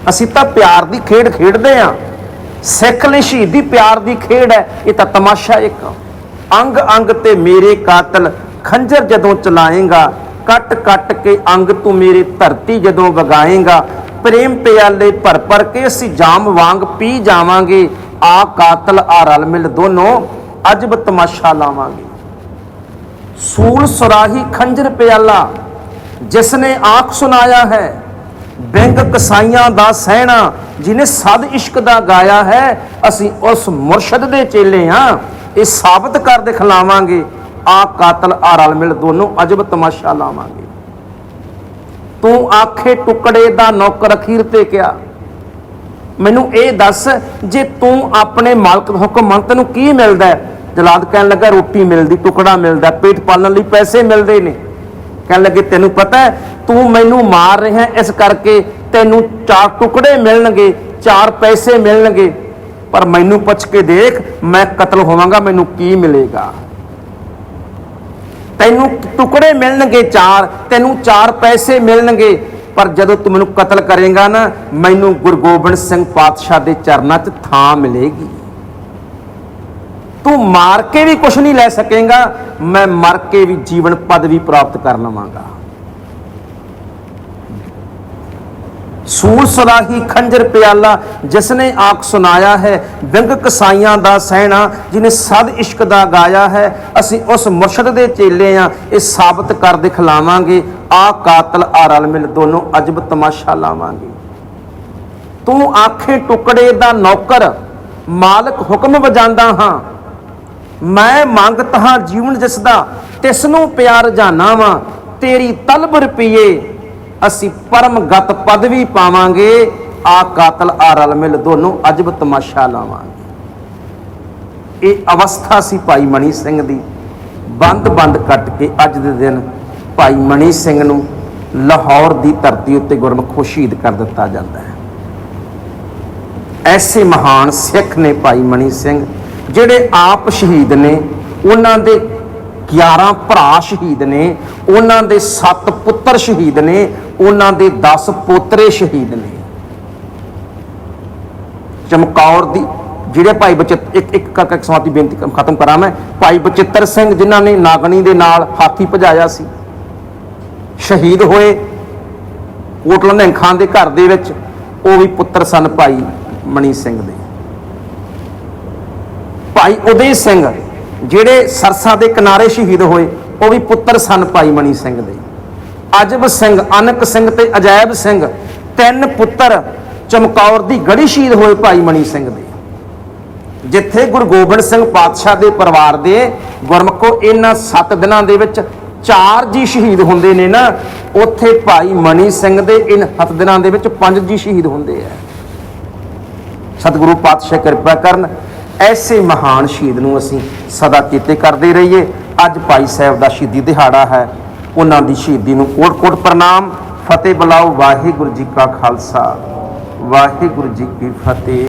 ਅਸੀਂ ਤਾਂ ਪਿਆਰ ਦੀ ਖੇਡ ਖੇਡਦੇ ਆਂ ਸਿੱਖ ਲਈ ਸ਼ਹੀਦੀ ਪਿਆਰ ਦੀ ਖੇਡ ਹੈ, ਇਹ ਤਾਂ ਤਮਾਸ਼ਾ ਇੱਕ ਅੰਗ ਅੰਗ ਤੇ ਮੇਰੇ ਕਾਤਲ, ਖੰਜਰ ਜਦੋਂ ਚਲਾਏਗਾ, ਕੱਟ ਕੱਟ ਕੇ ਅੰਗ ਤੂੰ ਮੇਰੇ ਧਰਤੀ ਜਦੋਂ ਵਗਾਏਗਾ, ਪ੍ਰੇਮ ਪਿਆਲੇ ਭਰ ਭਰ ਕੇ ਅਸੀਂ ਜਾਮ ਵਾਂਗ ਪੀ ਜਾਵਾਂਗੇ, ਆ ਕਾਤਲ, ਆ ਰਲ ਮਿਲ ਦੋਨੋਂ, ਅਜਬ ਤਮਾਸ਼ਾ ਲਾਵਾਂਗੇ। ਸੂਲ ਸੁਰਾਹੀ ਖੰਜਰ ਪਿਆਲਾ ਜਿਸ ਨੇ ਆਖ ਸੁਨਾਇਆ ਹੈ ਬਿੰਗ ਕਸਾਈਆਂ ਦਾ ਸਹਿਣਾ ਜਿਨੇ ਸਦ ਇਸ਼ਕ ਦਾ ਗਾਇਆ ਹੈ, ਅਸੀਂ ਉਸ ਮੁਰਸ਼ਦ ਦੇ ਚੇਲੇ ਹਾਂ ਇਹ ਸਾਬਤ ਕਰ ਦਿਖਲਾਵਾਂਗੇ। ਆ ਕਾਤਲ, ਆ ਰਲ ਮਿਲ ਦੋਨੋਂ ਅਜਬ ਤਮਾਸ਼ਾ ਲਾਵਾਂਗੇ। ਤੂੰ ਆਖੇ ਟੁਕੜੇ ਦਾ ਨੌਕਰ ਅਖੀਰ ਤੇ ਕਿਹਾ ਮੈਨੂੰ ਇਹ ਦੱਸ, ਜੇ ਤੂੰ ਆਪਣੇ ਮਾਲਕ ਦਾ ਹੁਕਮ ਮੰਨ ਤੈਨੂੰ ਕੀ ਮਿਲਦਾ? ਜਲਾਦ ਕਹਿਣ ਲੱਗਾ, ਰੋਟੀ ਮਿਲਦੀ, ਟੁਕੜਾ ਮਿਲਦਾ, ਪੇਟ ਪਾਲਣ ਲਈ ਪੈਸੇ ਮਿਲਦੇ ਨੇ। ਕਹਿਣ ਲੱਗੇ, ਤੈਨੂੰ ਪਤਾ ਤੂੰ ਮੈਨੂੰ ਮਾਰ ਰਿਹਾ ਇਸ ਕਰਕੇ ਤੈਨੂੰ ਚਾਰ ਟੁਕੜੇ ਮਿਲਣਗੇ, ਚਾਰ ਪੈਸੇ ਮਿਲਣਗੇ। ਪਰ ਮੈਨੂੰ ਪੁੱਛ ਕੇ ਦੇਖ, ਮੈਂ ਕਤਲ ਹੋਵਾਂਗਾ, ਮੈਨੂੰ ਕੀ ਮਿਲੇਗਾ? ਤੈਨੂੰ ਟੁਕੜੇ ਮਿਲਣਗੇ ਚਾਰ, ਤੈਨੂੰ ਚਾਰ ਪੈਸੇ ਮਿਲਣਗੇ। ਪਰ ਜਦੋਂ ਤੂੰ ਮੈਨੂੰ ਕਤਲ ਕਰੇਗਾ ਨਾ, ਮੈਨੂੰ ਗੁਰੂ ਗੋਬਿੰਦ ਸਿੰਘ ਪਾਤਸ਼ਾਹ ਦੇ ਚਰਨਾਂ 'ਚ ਥਾਂ ਮਿਲੇਗੀ। ਤੂੰ ਮਾਰ ਕੇ ਵੀ ਕੁਝ ਨਹੀਂ ਲੈ ਸਕੇਗਾ, ਮੈਂ ਮਰ ਕੇ ਵੀ ਜੀਵਨ ਪਦਵੀ ਪ੍ਰਾਪਤ ਕਰ ਲਵਾਂਗਾ। ਸੂਲ ਸਲਾਹੀ ਖੰਜਰ ਪਿਆਲਾ ਜਿਸ ਨੇ ਆਖ ਸੁਨਾਇਆ ਹੈ ਵਿੰਗ ਕਸਾਈਆਂ ਦਾ ਸਹਿਣਾ ਜਿਨੇ ਸਦ ਇਸ਼ਕ ਦਾ ਗਾਇਆ ਹੈ, ਅਸੀਂ ਉਸ ਮੁਰਸ਼ਦ ਦੇ ਚੇਲੇ ਆ, ਇਹ ਸਾਬਤ ਕਰ ਦਿਖਲਾਵਾਂਗੇ, ਆ ਕਾਤਲ ਆ ਰਲ ਮਿਲ ਦੋਨੋਂ ਅਜਬ ਤਮਾਸ਼ਾ ਲਾਵਾਂਗੇ। ਤੂੰ ਆਖੇ ਟੁਕੜੇ ਦਾ ਨੌਕਰ, ਮਾਲਕ ਹੁਕਮ ਵਜਾਂਦਾ ਹਾਂ, ਮੈਂ ਮੰਗਤ ਹਾਂ ਜੀਵਨ ਜਿਸ ਦਾ ਤਿਸ ਨੂੰ ਪਿਆਰ ਜਾਣਾ ਵਾਂ ਤੇਰੀ ਤਲਬ ਰੁਪਈਏ ਅਸੀਂ ਪਰਮਗਤ ਪਦਵੀ ਪਾਵਾਂਗੇ। ਆ ਕਾਤਲ, ਆ ਰਲ ਮਿਲ ਦੋਨੋਂ ਅਜਬ ਤਮਾਸ਼ਾ ਲਾਵਾਂਗੇ। ਇਹ ਅਵਸਥਾ ਸੀ ਭਾਈ ਮਣੀ ਸਿੰਘ ਦੀ। ਬੰਦ ਬੰਦ ਕੱਟ ਕੇ ਅੱਜ ਦੇ ਦਿਨ ਭਾਈ ਮਣੀ ਸਿੰਘ ਨੂੰ ਲਾਹੌਰ ਦੀ ਧਰਤੀ ਉੱਤੇ ਗੁਰਮੁਖੋ ਸ਼ਹੀਦ ਕਰ ਦਿੱਤਾ ਜਾਂਦਾ ਹੈ। ਐਸੇ ਮਹਾਨ ਸਿੱਖ ਨੇ ਭਾਈ ਮਣੀ ਸਿੰਘ, ਜਿਹੜੇ ਆਪ ਸ਼ਹੀਦ ਨੇ, ਉਹਨਾਂ ਦੇ 11 ਭਰਾ ਸ਼ਹੀਦ ਨੇ, ਉਹਨਾਂ ਦੇ 7 ਪੁੱਤਰ ਸ਼ਹੀਦ ਨੇ, ਉਹਨਾਂ ਦੇ 10 ਪੋਤਰੇ ਸ਼ਹੀਦ ਨੇ। ਚਮਕੌਰ ਦੀ, ਜਿਹੜੇ ਭਾਈ ਬਚਿੱਤ, ਇੱਕ ਇੱਕ ਕਰਕੇ ਇੱਕ ਸਮਾਪਤੀ ਬੇਨਤੀ ਖਤਮ ਕਰਾਂ ਮੈਂ। ਭਾਈ ਬਚਿੱਤਰ ਸਿੰਘ ਜਿਨ੍ਹਾਂ ਨੇ ਨਾਗਣੀ ਦੇ ਨਾਲ ਹਾਥੀ ਭਜਾਇਆ ਸੀ, ਸ਼ਹੀਦ ਹੋਏ ਕੋਟਲ ਨਿਹੰਗ ਖਾਨ ਦੇ ਘਰ ਦੇ ਵਿੱਚ, ਉਹ ਵੀ ਪੁੱਤਰ ਸਨ ਭਾਈ ਮਣੀ ਸਿੰਘ ਦੇ। ਭਾਈ ਉਦੈ ਸਿੰਘ ਜਿਹੜੇ ਸਰਸਾ ਦੇ ਕਿਨਾਰੇ ਸ਼ਹੀਦ ਹੋਏ, ਉਹ ਵੀ ਪੁੱਤਰ ਸਨ ਭਾਈ ਮਣੀ ਸਿੰਘ ਦੇ। ਅਜਬ ਸਿੰਘ, ਅਨਕ ਸਿੰਘ ਤੇ ਅਜਾਇਬ ਸਿੰਘ, ਤਿੰਨ ਪੁੱਤਰ ਚਮਕੌਰ ਦੀ ਗੜੀ ਸ਼ਹੀਦ ਹੋਏ ਭਾਈ ਮਣੀ ਸਿੰਘ ਦੇ। ਜਿੱਥੇ ਗੁਰੂ ਗੋਬਿੰਦ ਸਿੰਘ ਪਾਤਸ਼ਾਹ ਦੇ ਪਰਿਵਾਰ ਦੇ ਗੁਰਮਖੋ ਇਹਨਾਂ 7 ਦਿਨਾਂ ਦੇ ਵਿੱਚ ਚਾਰ ਜੀ ਸ਼ਹੀਦ ਹੁੰਦੇ ਨੇ ਨਾ, ਉੱਥੇ ਭਾਈ ਮਣੀ ਸਿੰਘ ਦੇ ਇਨ 7 ਦਿਨਾਂ ਦੇ ਵਿੱਚ ਪੰਜ ਜੀ ਸ਼ਹੀਦ ਹੁੰਦੇ ਆ। ਸਤਿਗੁਰੂ ਪਾਤਸ਼ਾਹ ਕਿਰਪਾ ਕਰਨ ਐਸੇ ਮਹਾਨ ਸ਼ਹੀਦ ਨੂੰ ਅਸੀਂ ਸਦਾ ਕੀਤੇ ਕਰਦੇ ਰਹੀਏ। ਅੱਜ ਭਾਈ ਸਾਹਿਬ ਦਾ ਸ਼ਹੀਦੀ ਦਿਹਾੜਾ ਹੈ। ਉਹਨਾਂ ਦੀ ਸ਼ਹੀਦੀ ਨੂੰ ਕੋਟ-ਕੋਟ ਪ੍ਰਣਾਮ। ਫਤਿਹ ਬੁਲਾਓ ਵਾਹਿਗੁਰੂ ਜੀ ਕਾ ਖਾਲਸਾ। ਵਾਹਿਗੁਰੂ ਜੀ ਕੀ ਫਤਿਹ।